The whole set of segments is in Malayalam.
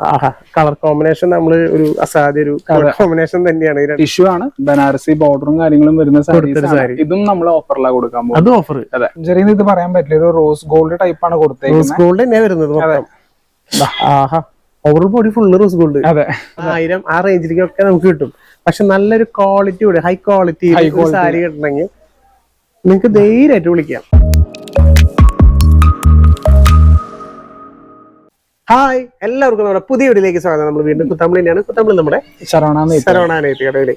ആഹാ കളർ കോമ്പിനേഷൻ നമ്മൾ ഒരു അസാധ്യ ഒരു കളർ കോമ്പിനേഷൻ തന്നെയാണ് ഇഷ്യൂ. ടിഷ്യൂ ആണ്. ബനാറസി ബോർഡറും കാര്യങ്ങളും വരുന്ന ഇതും നമ്മൾ ഓഫറിലാണ് കൊടുക്കാൻ പോകും അത് ഓഫർ അതെ. ചെറിയ ഇത് പറയാൻ പറ്റില്ല. ഒരു റോസ് ഗോൾഡ് ടൈപ്പ് ആണ് കൊടുത്തത് റോസ് ഗോൾഡ് തന്നെയാ വരുന്നത് ആഹാ. Over body full rose gold അതെ. ആയിരം ആ റേഞ്ചിലേക്കൊക്കെ നമുക്ക് കിട്ടും. പക്ഷെ നല്ലൊരു ക്വാളിറ്റി കൂടെ ഹൈ ക്വാളിറ്റി. സാരി കിട്ടണമെങ്കിൽ നിങ്ങൾക്ക് ധൈര്യമായിട്ട് വിളിക്കാം. ഹായ് എല്ലാവർക്കും നമ്മുടെ പുതിയ വീഡിയോയിലേക്ക് സ്വാഗതം. നമ്മൾ വീണ്ടും കുത്തമ്പിളി തന്നെയാണ്. കുത്തമ്പിളി നമ്മുടെ ശരവണ ശരവണാനായിട്ട് കടയിൽ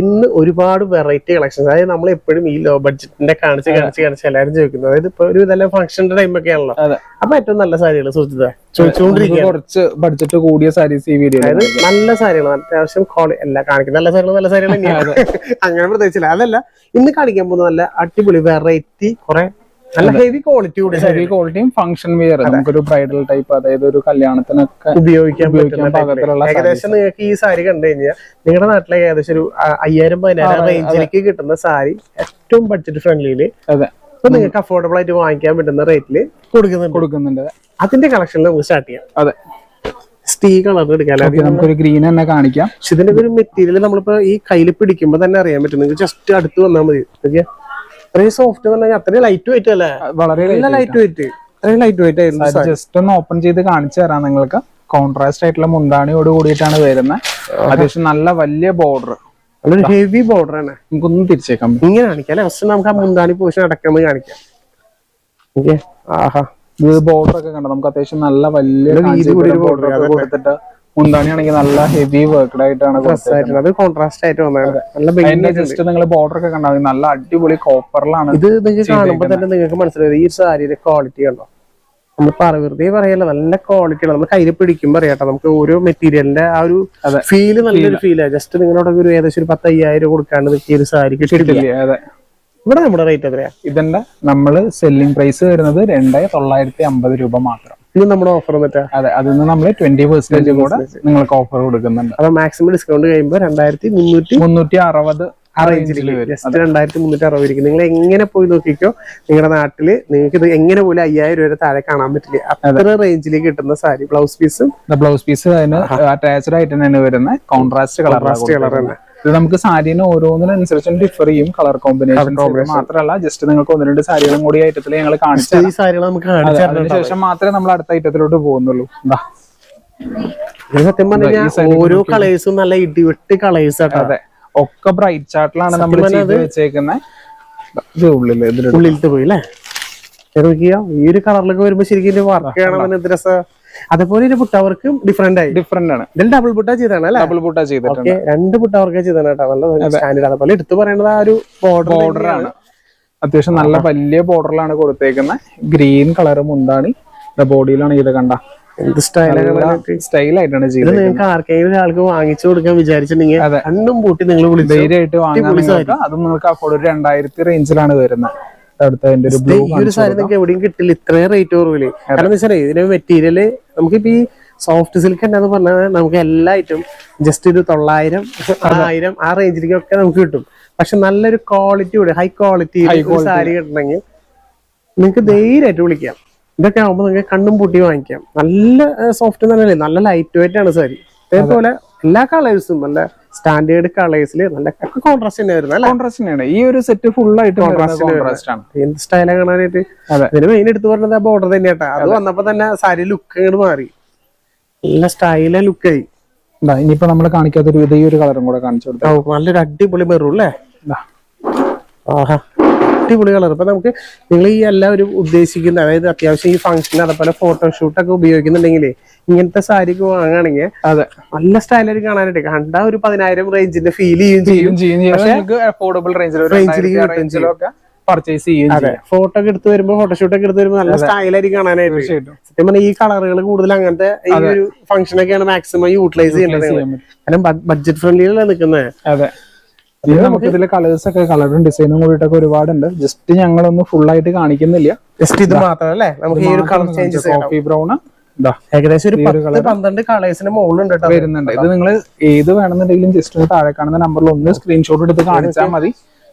ഇന്ന് ഒരുപാട് വെറൈറ്റി കളക്ഷൻസ് അതായത് നമ്മൾ എപ്പോഴും ഈ ലോ ബഡ്ജറ്റിന്റെ കാണിച്ച് കാണിച്ച് കാണിച്ച് എല്ലാവരും ചോദിക്കുന്നത്. അതായത് ഇപ്പൊ ഒരു നല്ല ഫംഗ്ഷന്റെ ടൈം ഒക്കെ ആണല്ലോ അപ്പൊ ഏറ്റവും നല്ല സാരികൾ സൂചിത കുറച്ച് ബഡ്ജറ്റ് കൂടിയ സാരീസ് ഈ വീഡിയോ അതായത് നല്ല സാരികൾ അത്യാവശ്യം ക്വാളി എല്ലാം കാണിക്കുന്ന നല്ല സാരികൾ നല്ല സാരികൾ അങ്ങനെ പ്രത്യേകിച്ചില്ല. അതല്ല ഇന്ന് കാണിക്കാൻ പോകുന്ന നല്ല അടിപൊളി വെറൈറ്റി കുറെ നല്ല ഹെവി ക്വാളിറ്റി കൂടി ഹെവി ക്വാളിറ്റിയും ഫംഗ്ഷൻ വെയർ നമുക്കൊരു ബ്രൈഡൽ ടൈപ്പ് അതായത് ഒരു കല്യാണത്തിനൊക്കെ ഉപയോഗിക്കാൻ ഉപയോഗിക്കാൻ പറ്റുന്ന പാകത്തിലുള്ള ഏകദേശം നിങ്ങൾക്ക് ഈ സാരി കണ്ടു കഴിഞ്ഞാൽ നിങ്ങളുടെ നാട്ടിലെ ഏകദേശം ഒരു അയ്യായിരം പതിനായിരം റേഞ്ചിലേക്ക് കിട്ടുന്ന സാരി ഏറ്റവും ബഡ്ജറ്റ് ഫ്രണ്ട്ലിയിൽ അതെ. അപ്പൊ നിങ്ങൾക്ക് അഫോർഡബിൾ ആയിട്ട് വാങ്ങിക്കാൻ പറ്റുന്ന റേറ്റിൽ കൊടുക്കുന്നുണ്ട്. കൊടുക്കുന്നുണ്ട്. അതിന്റെ കളക്ഷനിൽ നമുക്ക് സ്റ്റാർട്ട് ചെയ്യാം. അതെ. സ്റ്റീ കളർ എടുക്കാം. ഓക്കേ, നമുക്കൊരു ഗ്രീൻ തന്നെ കാണിക്കാം. പക്ഷെ ഇതിന്റെ ഒരു മെറ്റീരിയൽ നമ്മളിപ്പോ ഈ കയ്യിൽ പിടിക്കുമ്പോ തന്നെ അറിയാൻ പറ്റും. നിങ്ങൾക്ക് ജസ്റ്റ് അടുത്ത് വന്നാൽ മതി. നോക്കിയേ അത്രയും സോഫ്റ്റ് എന്ന് പറഞ്ഞാൽ അത്രയും ലൈറ്റ് വെയിറ്റ് അല്ലേ? വളരെ ലൈറ്റ് വെയിറ്റ് അത്രയും ലൈറ്റ് വെയിറ്റ് ആയിരുന്നു. ജസ്റ്റ് ഒന്ന് ഓപ്പൺ ചെയ്ത് കാണിച്ചു തരാം നിങ്ങൾക്ക്. കോൺട്രാസ്റ്റ് ആയിട്ടുള്ള മുന്താണിയോട് കൂടിയിട്ടാണ് വരുന്നത് അത്യാവശ്യം നല്ല വലിയ ബോർഡർ നല്ലൊരു ഹെവി ബോർഡർ ആണ്. നമുക്കൊന്നും തിരിച്ചേക്കാം. ഇങ്ങനെ കാണിക്കാം അല്ലെ? ഫസ്റ്റ് നമുക്ക് ആ മുന്താണി പോഷൻ അടക്കം കാണിക്കാം. ഓക്കെ. ആഹാ. ഇത് ബോർഡർ ഒക്കെ കണ്ടോ? നമുക്ക് അത്യാവശ്യം നല്ല വലിയ ബോർഡർ കൊടുത്തിട്ട് ആണെങ്കിൽ നല്ല ഹെവി വർക്ക്ഡ് ആയിട്ടാണ് അത് കോൺട്രാസ്റ്റ് ആയിട്ട് വന്നത് ജസ്റ്റ് നിങ്ങൾ ബോർഡർ ഒക്കെ കണ്ടാൽ. നല്ല അടിപൊളി കോപ്പറിലാണ് ഇത് നിങ്ങൾക്ക് കാണുമ്പോൾ തന്നെ നിങ്ങൾക്ക് മനസ്സിലായത് ഈ സാരിയുടെ ക്വാളിറ്റി ഉണ്ടോ നമ്മൾ പറ വെറുതെ പറയല്ല നല്ല ക്വാളിറ്റി ആണ്. നമ്മൾ കയ്യിൽ പിടിക്കുമ്പോൾ അറിയാട്ടോ നമുക്ക് ഓരോ മെറ്റീരിയലിന്റെ ആ ഒരു. ഫീൽ നല്ലൊരു ഫീലാണ് ജസ്റ്റ് നിങ്ങളോട് ഒരു ഏകദേശം ഒരു പത്ത് അയ്യായിരം കൊടുക്കാണ്ട് നിങ്ങൾക്ക് ഈ ഒരു സാരി കിട്ടില്ല. ഇവിടെ നമ്മുടെ റേറ്റ് എത്രയാ? ഇതിന്റെ നമ്മൾ സെല്ലിംഗ് പ്രൈസ് വരുന്നത് രണ്ടായിരത്തി തൊള്ളായിരത്തി അമ്പത് രൂപ മാത്രം. ഇത് നമ്മുടെ ഓഫർ എന്നിട്ടാ അതെ അതിൽ നമ്മൾ ട്വന്റി പെർസെന്റേജ് കൂടെ നിങ്ങൾക്ക് ഓഫർ കൊടുക്കുന്നുണ്ട്. അപ്പൊ മാക്സിമം ഡിസ്കൗണ്ട് കഴിയുമ്പോൾ രണ്ടായിരത്തി മുന്നൂറ്റി മുന്നൂറ്റി അറുപത് ആ റേഞ്ചിൽ ജസ്റ്റ് രണ്ടായിരത്തി മുന്നൂറ്റി അറുപത് ഇരിക്കും. നിങ്ങൾ എങ്ങനെ പോയി നോക്കിക്കോ നിങ്ങളുടെ നാട്ടിൽ നിങ്ങൾക്ക് ഇത് എങ്ങനെ പോലും അയ്യായിരം രൂപ താഴെ കാണാൻ പറ്റില്ല. അത്ര റേഞ്ചിൽ കിട്ടുന്ന സാരി ബ്ലൗസ് പീസും ബ്ലൗസ് പീസ് അതിന് അറ്റാച്ച്ഡ് ആയിട്ട് തന്നെ വരുന്ന കോൺട്രാസ്റ്റ് കളർ കളർ തന്നെ. ഇത് നമുക്ക് സാരീന് ഓരോന്നിനനുസരിച്ചും ഡിഫർ ചെയ്യും കളർ കോമ്പിനേഷൻ മാത്രമല്ല ജസ്റ്റ് നിങ്ങൾക്ക് ഒന്ന് രണ്ട് സാരികളും കൂടി ഐറ്റത്തിൽ ഞങ്ങൾ കാണിച്ചു ഈ സാരികൾ നമുക്ക് അതിനുശേഷം മാത്രമേ നമ്മൾ അടുത്ത ഐറ്റത്തിലോട്ട് പോകുന്നുള്ളൂ. എന്താ സത്യം പറഞ്ഞാൽ ഓരോ കളേഴ്സും നല്ല ഇടിവെട്ട് കളേഴ്സ് ആട്ടോ. അതെ ഒക്കെ ബ്രൈറ്റ് ചാർട്ടിലാണ് നമ്മൾ ചെയ്ത് വെച്ചേക്കുന്നത് ഉള്ളിലത്തെ പോയി അല്ലേ? നോക്കിയോ ഈ ഒരു കളറിലൊക്കെ വരുമ്പോ ശരിക്കും വർക്ക് ചെയ്യണമെന്ന് രസം. അതേപോലെ ഒരു പുട്ടവർക്കും ഡിഫറെന്റ് ആയി. ഡിഫറെന്റ് ആണ്. ഇതിൽ ഡബിൾ പുട്ട ചെയ്താണ് അല്ലേ? ഡബിൾ പുട്ടാ ചെയ്തിട്ടുണ്ട്. ഓക്കെ രണ്ട് പുട്ടവർക്ക് ചെയ്താണ് കേട്ടോ. നല്ല സ്റ്റാൻഡേർഡ് അതേപോലെ എടുത്തു പറയേണ്ടത് ആ ഒരു ബോർഡർ ബോർഡർ ആണ്. അത്യാവശ്യം നല്ല വലിയ ബോർഡറിലാണ് കൊടുത്തേക്കുന്ന. ഗ്രീൻ കളർ മുന്താണി. ബോഡിയിലാണ് ഇത് കണ്ട. എന്ത് ഇത്? ചെയ്തത് നിങ്ങൾക്ക് ആർക്കെങ്കിലും ഒരാൾക്ക് വാങ്ങിച്ചു കൊടുക്കാൻ വിചാരിച്ചിട്ടുണ്ടെങ്കിൽ. കണ്ണും പൂട്ടി നിങ്ങൾ ധൈര്യമായിട്ട് വാങ്ങാൻ അതും നിങ്ങൾക്ക് അഫോർഡ് ഒരു രണ്ടായിരത്തി റേഞ്ചിലാണ് വരുന്നത്. അടുത്ത അതിന്റെ ഒരു ബ്ലൂ ഈ ഒരു സാരി നിങ്ങൾക്ക് എവിടെയും കിട്ടില്ല. ഇത്രയും റേറ്റ് കുറവിൽ കാരണം എന്താ വെച്ചാൽ ഇതിന്റെ മെറ്റീരിയൽ നമുക്കിപ്പോ ഈ സോഫ്റ്റ് സിൽക്ക് എന്താന്ന് പറഞ്ഞാൽ നമുക്ക് എല്ലാ ഐറ്റം ജസ്റ്റ് ഒരു തൊള്ളായിരം ആയിരം ആ റേഞ്ചിലേക്കൊക്കെ നമുക്ക് കിട്ടും. പക്ഷെ നല്ലൊരു ക്വാളിറ്റി കൂടെ ഹൈ ക്വാളിറ്റി സാരി കിട്ടണമെങ്കിൽ നിങ്ങൾക്ക് ധൈര്യമായിട്ട് വിളിക്കാം. ഇതൊക്കെ ആകുമ്പോൾ നിങ്ങൾക്ക് കണ്ണും പൂട്ടി വാങ്ങിക്കാം. നല്ല സോഫ്റ്റ് തന്നെയല്ലേ നല്ല ലൈറ്റ് വെയിറ്റ് ആണ് സാരി. അതേപോലെ എല്ലാ കളേഴ്സും നല്ല സ്റ്റാൻഡേർഡ് കളേഴ്സിൽ നല്ല കോൺട്രാസ്റ്റ് തന്നെ വരുന്നത് കോൺട്രാസ്റ്റ് തന്നെയാണ്. ഈ ഒരു സെറ്റ് ഫുൾ ആയിട്ട് കോൺട്രാസ്റ്റ് ആണ്. എന്ത് സ്റ്റൈലാണ് കാണാനായിട്ട്. ഇതിന് മെയിൻ എടുത്തു പറഞ്ഞത് ആ ബോർഡർ തന്നെയാട്ടാ അത് വന്നപ്പോ തന്നെ സാരി ലുക്ക് അങ്ങോട്ട് മാറി. നല്ല സ്റ്റൈല ലുക്കായി ഇനിയിപ്പോ നമ്മൾ കാണിക്കാത്തൊരു ഒരു ഈ ഒരു കളറും കൂടെ കാണിച്ചു കൊടുത്തു. നല്ലൊരു അടിപൊളി മെറൂ അല്ലേ. ആഹാ. അടിപൊളി കളർ. ഇപ്പൊ നമുക്ക് നിങ്ങൾ ഈ എല്ലാവരും ഉദ്ദേശിക്കുന്ന അതായത് അത്യാവശ്യം ഈ ഫംഗ്ഷൻ അതേപോലെ ഫോട്ടോഷൂട്ട് ഒക്കെ ഉപയോഗിക്കുന്നുണ്ടെങ്കിൽ ഇങ്ങനത്തെ സാരി ഒക്കെ വാങ്ങുകയാണെങ്കിൽ അതെ. നല്ല സ്റ്റൈലായിട്ട് കാണാനായിട്ട് കണ്ട ഒരു പതിനായിരം റേഞ്ചിന്റെ ഫീൽ ചെയ്യും ചെയ്യും. അഫോർഡബിൾ റേഞ്ചിൽ കിട്ടും പർച്ചേസ് ചെയ്യും. ഫോട്ടോ ഒക്കെ എടുത്ത് വരുമ്പോ ഫോട്ടോഷൂട്ട് ഒക്കെ എടുത്ത് വരുമ്പോ നല്ല സ്റ്റൈലായിരിക്കും കാണാനായിട്ട് സത്യം പറഞ്ഞാൽ ഈ കളറുകൾ കൂടുതൽ അങ്ങനത്തെ ഈ ഒരു ഫംഗ്ഷൻ ഒക്കെയാണ് മാക്സിമം യൂട്ടിലൈസ് ചെയ്യേണ്ടത്. കാരണം ബഡ്ജറ്റ് ഫ്രണ്ട്ലിയിലല്ല നിൽക്കുന്നത് അതെ. നമുക്ക് ഇതിലെ കളേഴ്സ് ഒക്കെ കളറും ഡിസൈനും കൂടിയിട്ടൊക്കെ ഒരുപാടുണ്ട്. ജസ്റ്റ് ഞങ്ങളൊന്നും ഫുൾ ആയിട്ട് കാണിക്കുന്നില്ല. ജസ്റ്റ് ഇത് മാത്രമല്ലേ? നമുക്ക് ഈ ഒരു കളർ ചേഞ്ചസ് കോഫി ബ്രൗൺ ഏകദേശം ഒരു പത്ത് പന്ത്രണ്ട് കളേഴ്സിന് മുകളിലുണ്ട് വരുന്നുണ്ട്. ഇത് നിങ്ങൾ ഏത് വേണമെന്നുണ്ടെങ്കിലും ജസ്റ്റ് താഴെ കാണുന്ന നമ്പറിൽ ഒന്ന് സ്ക്രീൻഷോട്ട് എടുത്ത് കാണിച്ചാൽ മതി.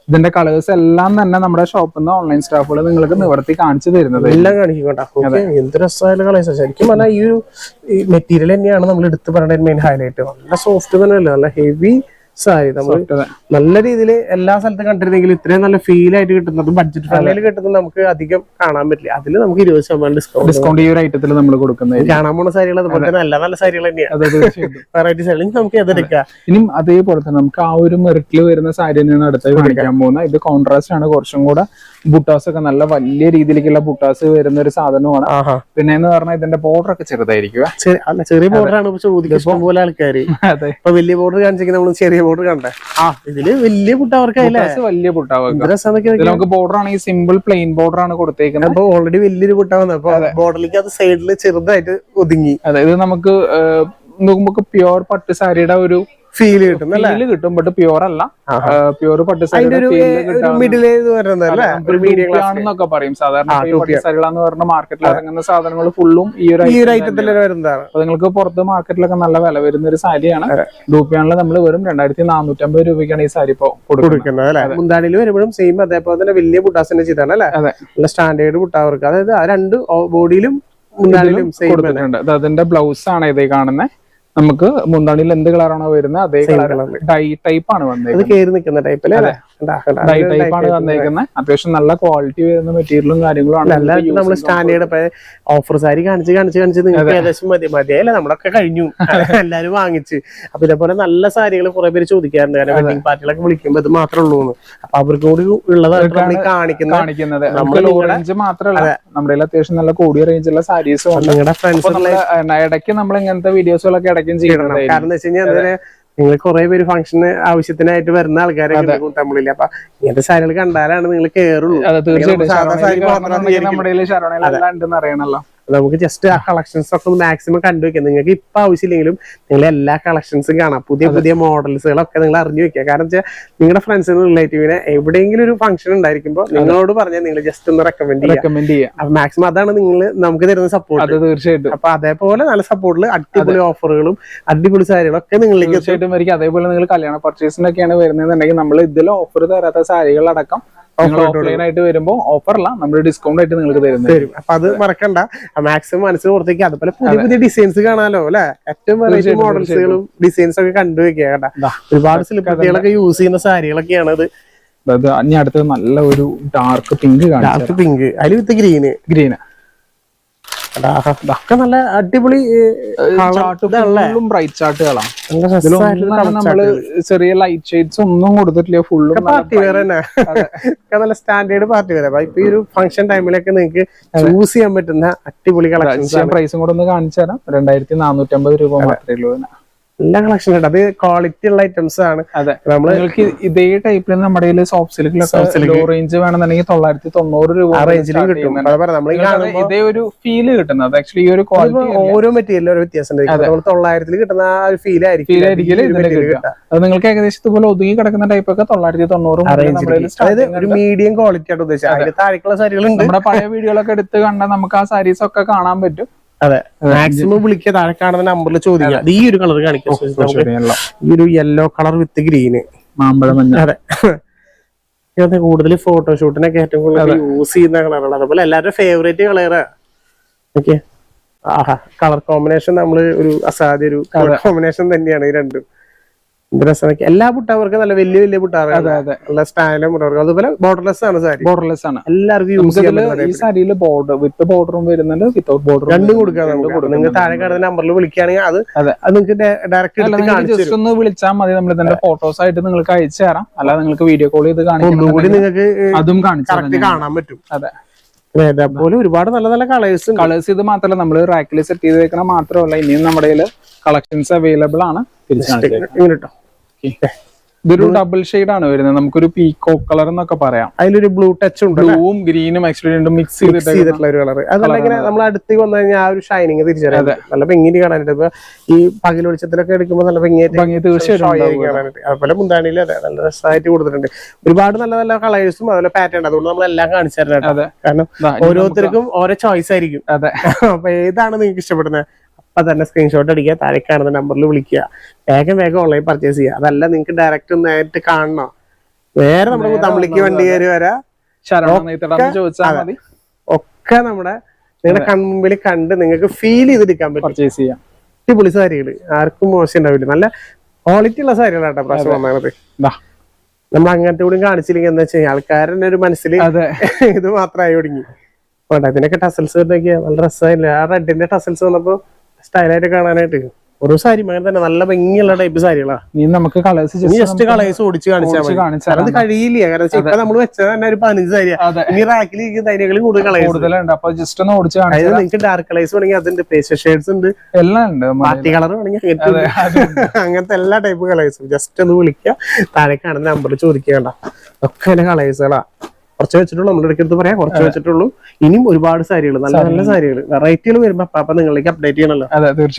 ഇതിന്റെ കളേഴ്സ് എല്ലാം തന്നെ നമ്മുടെ ഷോപ്പിൽ നിന്ന് ഓൺലൈൻ സ്റ്റാഫുകൾ നിങ്ങൾക്ക് നിവർത്തി കാണിച്ചു തരുന്നത്. എല്ലാം കാണിക്കും കേട്ടോ ഓക്കെ എന്ത് രസമായാലും കളേഴ്സ് ശരിക്കും പറഞ്ഞാൽ ഈ ഒരു മെറ്റീരിയൽ തന്നെയാണ് നമ്മൾ എടുത്ത് പറയേണ്ട മെയിൻ ഹൈലൈറ്റ് നല്ല സോഫ്റ്റ് തന്നെയല്ലേ? നല്ല ഹെവി സാരി നമ്മൾ. നല്ല രീതിയിൽ എല്ലാ സ്ഥലത്തും കണ്ടിരുന്നെങ്കിൽ ഇത്രയും നല്ല ഫീൽ ആയിട്ട് കിട്ടുന്നത് ബഡ്ജറ്റ് ഫ്രണ്ട്ലിയിൽ കിട്ടുന്നത് നമുക്ക് അധികം കാണാൻ പറ്റില്ല. അതിൽ നമുക്ക് ഇരുപത് ശതമാനം ഡിസ്കൗണ്ട് ഡിസ്കൗണ്ട് ഈ ഒരു ഐറ്റത്തിൽ നമ്മൾ കൊടുക്കുന്നത്. കാണാൻ പോണ സാരികൾ അതുപോലെ തന്നെ നല്ല നല്ല സാരികൾ തന്നെയാണ് വെറൈറ്റി സാരി നമുക്ക് ഏതെടുക്കാം ഇനിയും അതേപോലെ തന്നെ നമുക്ക് ആ ഒരു മെറിറ്റിൽ വരുന്ന സാരി തന്നെയാണ് അടുത്ത കാണിക്കാൻ പോകുന്നത്. ഇത് കോൺട്രാസ്റ്റ് ആണ് കുറച്ചും കൂടെ ബുട്ടാസ് ഒക്കെ നല്ല വലിയ രീതിയിലേക്കുള്ള ബുട്ടാസ് വരുന്ന ഒരു സാധനമാണ് പിന്നെ എന്ന് പറഞ്ഞാൽ ഇതിന്റെ ബോർഡർ ഒക്കെ ചെറുതായിരിക്കും ചെറിയ- അല്ല ചെറിയ ബോർഡർ ആണ് ചോദിക്കുന്നത് പോലെ ഇപ്പൊ വലിയ ബോർഡർ കാണിച്ചിരിക്കുന്ന നമ്മൾ ചെറിയ ബോർഡർ കണ്ടേ. ആ. ഇതിൽ വലിയ വലിയ നമുക്ക് ബോർഡർ ആണെങ്കിൽ സിമ്പിൾ പ്ലെയിൻ ബോർഡർ ആണ് കൊടുത്തേക്കുന്നത് അപ്പൊ ഓൾറെഡി വലിയൊരു പുട്ട വന്നത് അപ്പൊ ബോർഡറിലേക്ക് അത് സൈഡിൽ ചെറുതായിട്ട് ഒതുങ്ങി. അതായത് നമുക്ക് നോക്കുമ്പോ പ്യുവർ പട്ട് സാരിയുടെ ഒരു ഫീൽ കിട്ടും ഫീൽ കിട്ടും ബട്ട് അല്ല. പ്യൂർ അല്ലേ? ക്ലാസ് ആണെന്നൊക്കെ പറയും. സാധാരണ ഇപ്പൊ ഈ പറഞ്ഞ മാർക്കറ്റിൽ ഇറങ്ങുന്ന സാധനങ്ങൾ ഫുള്ളും ഈ ഒരു ഈ ഒരു ഐറ്റത്തിൽ. വരുന്നതാണ്. അപ്പൊ നിങ്ങൾക്ക് പുറത്ത് മാർക്കറ്റിലൊക്കെ നല്ല വില വരുന്ന ഒരു സാരിയാണ്. ഡൂപ്പിയാണിൽ നമ്മൾ വെറും രണ്ടായിരത്തി നാനൂറ്റമ്പത് രൂപയ്ക്കാണ് ഈ സാരി ഇപ്പൊ കൊടുക്കുന്നത്. അല്ലെ? മുന്താണിയിൽ വരുമ്പോഴും സെയിം അതേപോലെ തന്നെ വലിയ പുട്ടാസിന്റെ ചെയ്താണ് അല്ലെ? നല്ല സ്റ്റാൻഡേർഡ് പുട്ടാവർക്ക് അതായത് ആ രണ്ട് ബോഡിയിലും മുന്താണിയിലും സെയിം കൊടുത്തിട്ടുണ്ട്. അതിന്റെ ബ്ലൗസ് ആണ് ഇതേ കാണുന്നത് നമുക്ക് മുന്താണിയിൽ എന്ത് കളറാണോ വരുന്നത്? അതേ കളർ ഡൈ ടൈപ്പ് ആണ് വന്നേക്കുന്നത്. കേറി നിൽക്കുന്ന ടൈപ്പിൽ ഡൈ ടൈപ്പ് ആണ് വന്നേക്കുന്നത്. അത്യാവശ്യം നല്ല ക്വാളിറ്റി വരുന്ന മെറ്റീരിയലും കാര്യങ്ങളും നമ്മൾ സ്റ്റാൻഡേർഡ് ഓഫർ സാരി കാണിച്ച് കാണിച്ച് കാണിച്ച് നിങ്ങൾക്ക് ഏകദേശം മതി മതിയല്ലേ നമ്മളൊക്കെ കഴിഞ്ഞു. എല്ലാരും വാങ്ങിച്ച്. അപ്പൊ ഇതേപോലെ നല്ല സാരികൾ കുറെ പേര് ചോദിക്കാറുണ്ട്. കാരണം വെഡിങ് പാർട്ടികളൊക്കെ വിളിക്കുമ്പോ ഇത് മാത്രമേ ഉള്ളൂ അപ്പൊ അവർക്ക് കൂടി ഉള്ളതായിട്ട് നമ്മൾ കാണിക്കുന്നത്. റേഞ്ച് മാത്രമല്ല. നമ്മുടെ അത്യാവശ്യം നല്ല കൂടിയ റേഞ്ചുള്ള സാരീസും ഉണ്ട്. ഇടയ്ക്ക് നമ്മൾ ഇങ്ങനത്തെ വീഡിയോസുകളൊക്കെ കാരണം എന്താ വെച്ച് കഴിഞ്ഞാൽ നിങ്ങൾ കുറെ പേര് ഫംഗ്ഷന് ആവശ്യത്തിനായിട്ട് വരുന്ന ആൾക്കാരെ തമ്മിലില്ല അപ്പൊ ഇങ്ങനത്തെ സാരികൾ കണ്ടാലാണ് നിങ്ങൾ കേറുള്ളൂ. തീർച്ചയായിട്ടും. നമുക്ക് ജസ്റ്റ് ആ കളക്ഷൻസ് ഒക്കെ ഒന്ന് മാക്സിമം കണ്ടുവെക്കാം നിങ്ങൾക്ക് ഇപ്പൊ ആവശ്യമില്ലെങ്കിലും നിങ്ങൾ എല്ലാ കളക്ഷൻസും കാണാം. പുതിയ പുതിയ മോഡൽസുകളൊക്കെ നിങ്ങൾ അറിഞ്ഞു വെക്കുക. കാരണം വെച്ചാൽ നിങ്ങളുടെ ഫ്രണ്ട്സിന് റിലേറ്റീവിനെ എവിടെയെങ്കിലും ഒരു ഫംഗ്ഷൻ ഉണ്ടായിരിക്കുമ്പോൾ നിങ്ങളോട് പറഞ്ഞാൽ നിങ്ങൾ ജസ്റ്റ് ഒന്ന് റെക്കമെൻഡ് റെക്കമെൻഡ് ചെയ്യാം മാക്സിമം അതാണ് നിങ്ങൾ നമുക്ക് തരുന്ന സപ്പോർട്ട് അത് തീർച്ചയായിട്ടും. അപ്പൊ അതേപോലെ നല്ല സപ്പോർട്ടിൽ അടിപൊളി ഓഫറുകളും അടിപൊളി സാരികളൊക്കെ നിങ്ങളിലേക്ക്. തീർച്ചയായിട്ടും അതേപോലെ നിങ്ങൾ കല്യാണ പർച്ചേസിനൊക്കെയാണ് വരുന്നതെന്നുണ്ടെങ്കിൽ നമ്മൾ ഇതിൽ ഓഫർ തരാത്ത സാരികളടക്കം ഓഫ്ലൈൻ ആയിട്ട് വരുമ്പോൾ ഓഫറല്ല നമ്മൾ ഡിസ്കൗണ്ട് ആയിട്ട് നിങ്ങൾക്ക് തരുന്നത്. തരും അപ്പൊ അത് മറക്കണ്ട. മാക്സിമം മനസ്സിൽ പുറത്തേക്ക് അതുപോലെ പുതിയ പുതിയ ഡിസൈൻസ് കാണാലോ അല്ലെ? ഏറ്റവും വെറൈറ്റി മോഡൽസുകളും ഡിസൈൻസ് ഒക്കെ കണ്ടുവെക്കുക കേട്ടാ. ദാ. ഒരുപാട് സെലിബ്രിറ്റികളൊക്കെ യൂസ് ചെയ്യുന്ന സാരികളൊക്കെയാണ് അത് അതായത് ഇനി അടുത്തത് നല്ല ഒരു ഡാർക്ക് പിങ്ക് ഡാർക്ക് പിങ്ക് അതിൽ വിത്ത് ഗ്രീന് ഗ്രീന് ഒക്കെ നല്ല അടിപൊളി ബ്രൈറ്റ് ചാർട്ടുകളാണ് നമ്മൾ ചെറിയ ലൈറ്റ് ഷെയ്ഡ്സ് ഒന്നും കൊടുത്തിട്ടില്ല ഫുള്ളും പാർട്ടി വേറെ തന്നെ. നല്ല സ്റ്റാൻഡേർഡ് പാർട്ടി വേറെ അപ്പൊ ഇപ്പൊ ഈ ഒരു ഫംഗ്ഷൻ ടൈമിലൊക്കെ നിങ്ങൾക്ക് ചൂസ് ചെയ്യാൻ പറ്റുന്ന അടിപൊളി കളക്ഷൻസ് പ്രൈസും കൂടെ ഒന്ന് കാണിച്ചു തരാം. രണ്ടായിരത്തി നാനൂറ്റമ്പത് രൂപ മാത്രമേ ഉള്ളൂ. എല്ലാ കളക്ഷൻ ഉണ്ട്. അത് ക്വാളിറ്റി ഉള്ള ഐറ്റംസ് ആണ്. അതെ. നമ്മൾക്ക് ഇതേ ടൈപ്പിൽ നമ്മുടെ സോഫ്റ്റ് സിലിക്കിലൊക്കെ ലോ റേഞ്ച് വേണമെന്നുണ്ടെങ്കിൽ തൊള്ളായിരത്തി തൊണ്ണൂറ് രൂപ റേഞ്ചിൽ കിട്ടും. ഇതേ ഒരു ഫീൽ കിട്ടുന്നത്. ആക്ച്വലി ഈ ഒരു ക്വാളിറ്റി ഓരോ മെറ്റീരിയലും ഒരു വ്യത്യാസം നമ്മൾ തൊള്ളായിരത്തിൽ കിട്ടുന്ന ആ ഒരു ഫീൽ ആയിരിക്കും ഫീൽ അത് നിങ്ങൾക്ക് ഏകദേശം ഇതുപോലെ ഒതുങ്ങി കിടക്കുന്ന ടൈപ്പ് ഒക്കെ തൊള്ളായിരത്തി തൊണ്ണൂറ് റേഞ്ചിൽ അതായത് ഒരു മീഡിയം ക്വാളിറ്റി ആയിട്ട് ഉദ്ദേശിച്ചത് അതിന് താഴേക്കുള്ള സാരികളുണ്ട്. നമ്മുടെ പഴയ വീഡിയോകളൊക്കെ എടുത്ത് കണ്ടാൽ നമുക്ക് ആ സാരീസ് ഒക്കെ കാണാൻ പറ്റും. അതെ. മാക്സിമം വിളിക്കുക താഴെ കാണുന്ന നമ്പറിൽ ചോദിക്കുക. ഈ ഒരു കളർ കാണിക്കാം. ഈ ഒരു യെല്ലോ കളർ വിത്ത് ഗ്രീന് മാമ്പഴ മഞ്ഞ. അതെ. കൂടുതൽ ഫോട്ടോഷൂട്ടിനൊക്കെ ഏറ്റവും കൂടുതൽ യൂസ് ചെയ്യുന്ന കളറാണ് അതുപോലെ എല്ലാവരുടെ ഫേവറേറ്റ് കളറാ ഓക്കെ. ആഹാ കളർ കോമ്പിനേഷൻ നമ്മൾ ഒരു അസാധ്യ ഒരു കളർ കോമ്പിനേഷൻ തന്നെയാണ് ഈ രണ്ടും. എന്ത് രസമൊക്കെ. എല്ലാ പുട്ടാവർക്കും നല്ല വലിയ വലിയ പുട്ടാറ് അതെ അതെ. നല്ല സ്റ്റൈലും പുട്ടാവർക്കും അതുപോലെ ബോർഡർലെസ് ആണ് സാരി. ബോർഡർലെസ് ആണ്. എല്ലാവർക്കും യൂസ് ഈ സാരിയിൽ ബോർഡർ വിത്ത് ബോർഡറും വരുന്നുണ്ട് വിത്തൗട്ട് ബോർഡർ രണ്ടും കൊടുക്കാം നിങ്ങൾ താഴെ കാണുന്ന നമ്പറിൽ വിളിക്കുകയാണെങ്കിൽ അത് നിങ്ങൾക്ക് ഡയറക്റ്റ് ജസ്റ്റ് ഒന്ന് വിളിച്ചാൽ മതി. നമ്മൾ ഇതിന്റെ ഫോട്ടോസ് ആയിട്ട് നിങ്ങൾക്ക് അയച്ചു തരാം. അല്ലാതെ നിങ്ങൾക്ക് വീഡിയോ കോൾ ചെയ്ത് കാണിക്കും നിങ്ങൾക്ക് അതും കാണിച്ചു കാണാൻ പറ്റും. അതെ. അതേപോലെ ഒരുപാട് നല്ല നല്ല കളേഴ്സ് കളേഴ്സ് ഇത് മാത്രമല്ല നമ്മൾ റാക്കിൽ സെറ്റ് ചെയ്ത് വെക്കണ മാത്രമല്ല ഇനിയും നമ്മുടെ കളക്ഷൻസ് അവൈലബിൾ ആണ്. തിരിച്ചു കേട്ടോ ഇതൊരു ഡബിൾ ഷെയ്ഡ് ആണ് വരുന്നത്. നമുക്കൊരു പീക്കോ കളർ എന്നൊക്കെ പറയാം. അതിലൊരു ബ്ലൂ ടച്ച് ഉണ്ട് ബ്ലൂവും ഗ്രീനും ആക്ച്വലി രണ്ടും മിക്സ് ചെയ്തിട്ടുള്ള ഒരു കളർ അതല്ലെങ്കിൽ നമ്മൾ അടുത്തേക്ക് വന്നു കഴിഞ്ഞാൽ ആ ഒരു ഷൈനിങ് തിരിച്ചറിയാം. നല്ല പെങ്ങിന് കാണാനായിട്ട്. ഇപ്പൊ ഈ പകൽ വെളിച്ചത്തിലൊക്കെ എടുക്കുമ്പോൾ നല്ല ഭംഗിയായിട്ട് ഭംഗി തീർച്ചയായിട്ടും അതുപോലെ മുന്താണിയിൽ അതെ നല്ല രസമായിട്ട് കൊടുത്തിട്ടുണ്ട്. ഒരുപാട് നല്ല നല്ല കളേഴ്സും അതുപോലെ പാറ്റേൺ അതുകൊണ്ട് നമ്മൾ എല്ലാം കാണിച്ചു തരണം കാരണം ഓരോരുത്തർക്കും ഓരോ ചോയ്സ് ആയിരിക്കും. അതെ. അപ്പൊ ഏതാണ് നിങ്ങൾക്ക് ഇഷ്ടപ്പെടുന്നത്? അപ്പൊ തന്നെ സ്ക്രീൻഷോട്ട് അടിക്കുക താഴെ കാണുന്ന നമ്പറിൽ വിളിക്കുക. വേഗം വേഗം ഓൺലൈൻ പർച്ചേസ് ചെയ്യുക. അതല്ല നിങ്ങൾക്ക് ഡയറക്റ്റ് നേരിട്ട് കാണണോ. നേരെ നമ്മുടെ തമ്മിലേക്ക് വണ്ടി കയറി വരാ. ഒക്കെ നമ്മുടെ നിങ്ങളുടെ കൺമുമ്പിൽ കണ്ട് നിങ്ങൾക്ക് ഫീൽ ചെയ്തെടുക്കാൻ പറ്റും. പർച്ചേസ് ചെയ്യാം. അടിപൊളി സാരികൾ. ആർക്കും മോശം ഉണ്ടാവില്ല. നല്ല ക്വാളിറ്റി ഉള്ള സാരികളാട്ടോ പ്രാവശ്യം വന്നത്. നമ്മൾ അങ്ങനത്തെ കൂടി കാണിച്ചില്ലെങ്കിൽ എന്താ വെച്ചാൽ ആൾക്കാരുടെ ഒരു മനസ്സിൽ ഇത് മാത്രമായി ഒടുങ്ങി ഇതിനൊക്കെ ടസൽസ് വരുന്നൊക്കെയാ നല്ല രസമായില്ല ആ റെഡിന്റെ ടസൽസ് വന്നപ്പോ സ്റ്റൈലായിട്ട് കാണാനായിട്ട്. ഓരോ സാരി അങ്ങനെ തന്നെ നല്ല ഭംഗിയുള്ള ടൈപ്പ് സാരികളാ. നീ നമുക്ക് കളേഴ്സ് ജസ്റ്റ് കളേഴ്സ് ഓടിച്ച് കാണിച്ചാൽ കാണിച്ചാൽ കഴിയില്ല. കാരണം ഇപ്പൊ നമ്മൾ വെച്ചത് തന്നെ ഒരു പതിനഞ്ച് സാരിയാ. അതെ. ഇനി റാക്കിൽ ഇരിക്കുന്ന കൂടുതൽ കളേഴ്സ് കൂടുതലുണ്ട്. അപ്പൊ ജസ്റ്റ് ഒന്ന് ഓടിച്ച് കാണിച്ചാൽ നിങ്ങൾക്ക് ഡാർക്ക് കളേഴ്സ് വേണമെങ്കിൽ അതുണ്ട്. പേസ്റ്റ് ഷെയ്ഡ്സ് ഉണ്ട്. എല്ലാം ഉണ്ട് പാർട്ടി കളർ വേണമെങ്കിൽ അങ്ങനത്തെ അങ്ങനത്തെ എല്ലാ ടൈപ്പ് കളേഴ്സും ജസ്റ്റ് ഒന്ന് വിളിക്കുക താഴെ കാണുന്ന നമ്പറിൽ ചോദിക്കേണ്ട. ഒക്കെ കളേഴ്സുകളാ കുറച്ച് വെച്ചിട്ടുള്ളൂ നമ്മുടെ ഇടയ്ക്ക് പറയാം കുറച്ച് വെച്ചിട്ടുള്ളൂ. ഇനിയും ഒരുപാട് സാരികൾ നല്ല നല്ല സാരികൾ വെറൈറ്റികൾ വരുമ്പോ അപ്പൊ നിങ്ങളിലേക്ക് അപ്ഡേറ്റ് ചെയ്യണല്ലോ.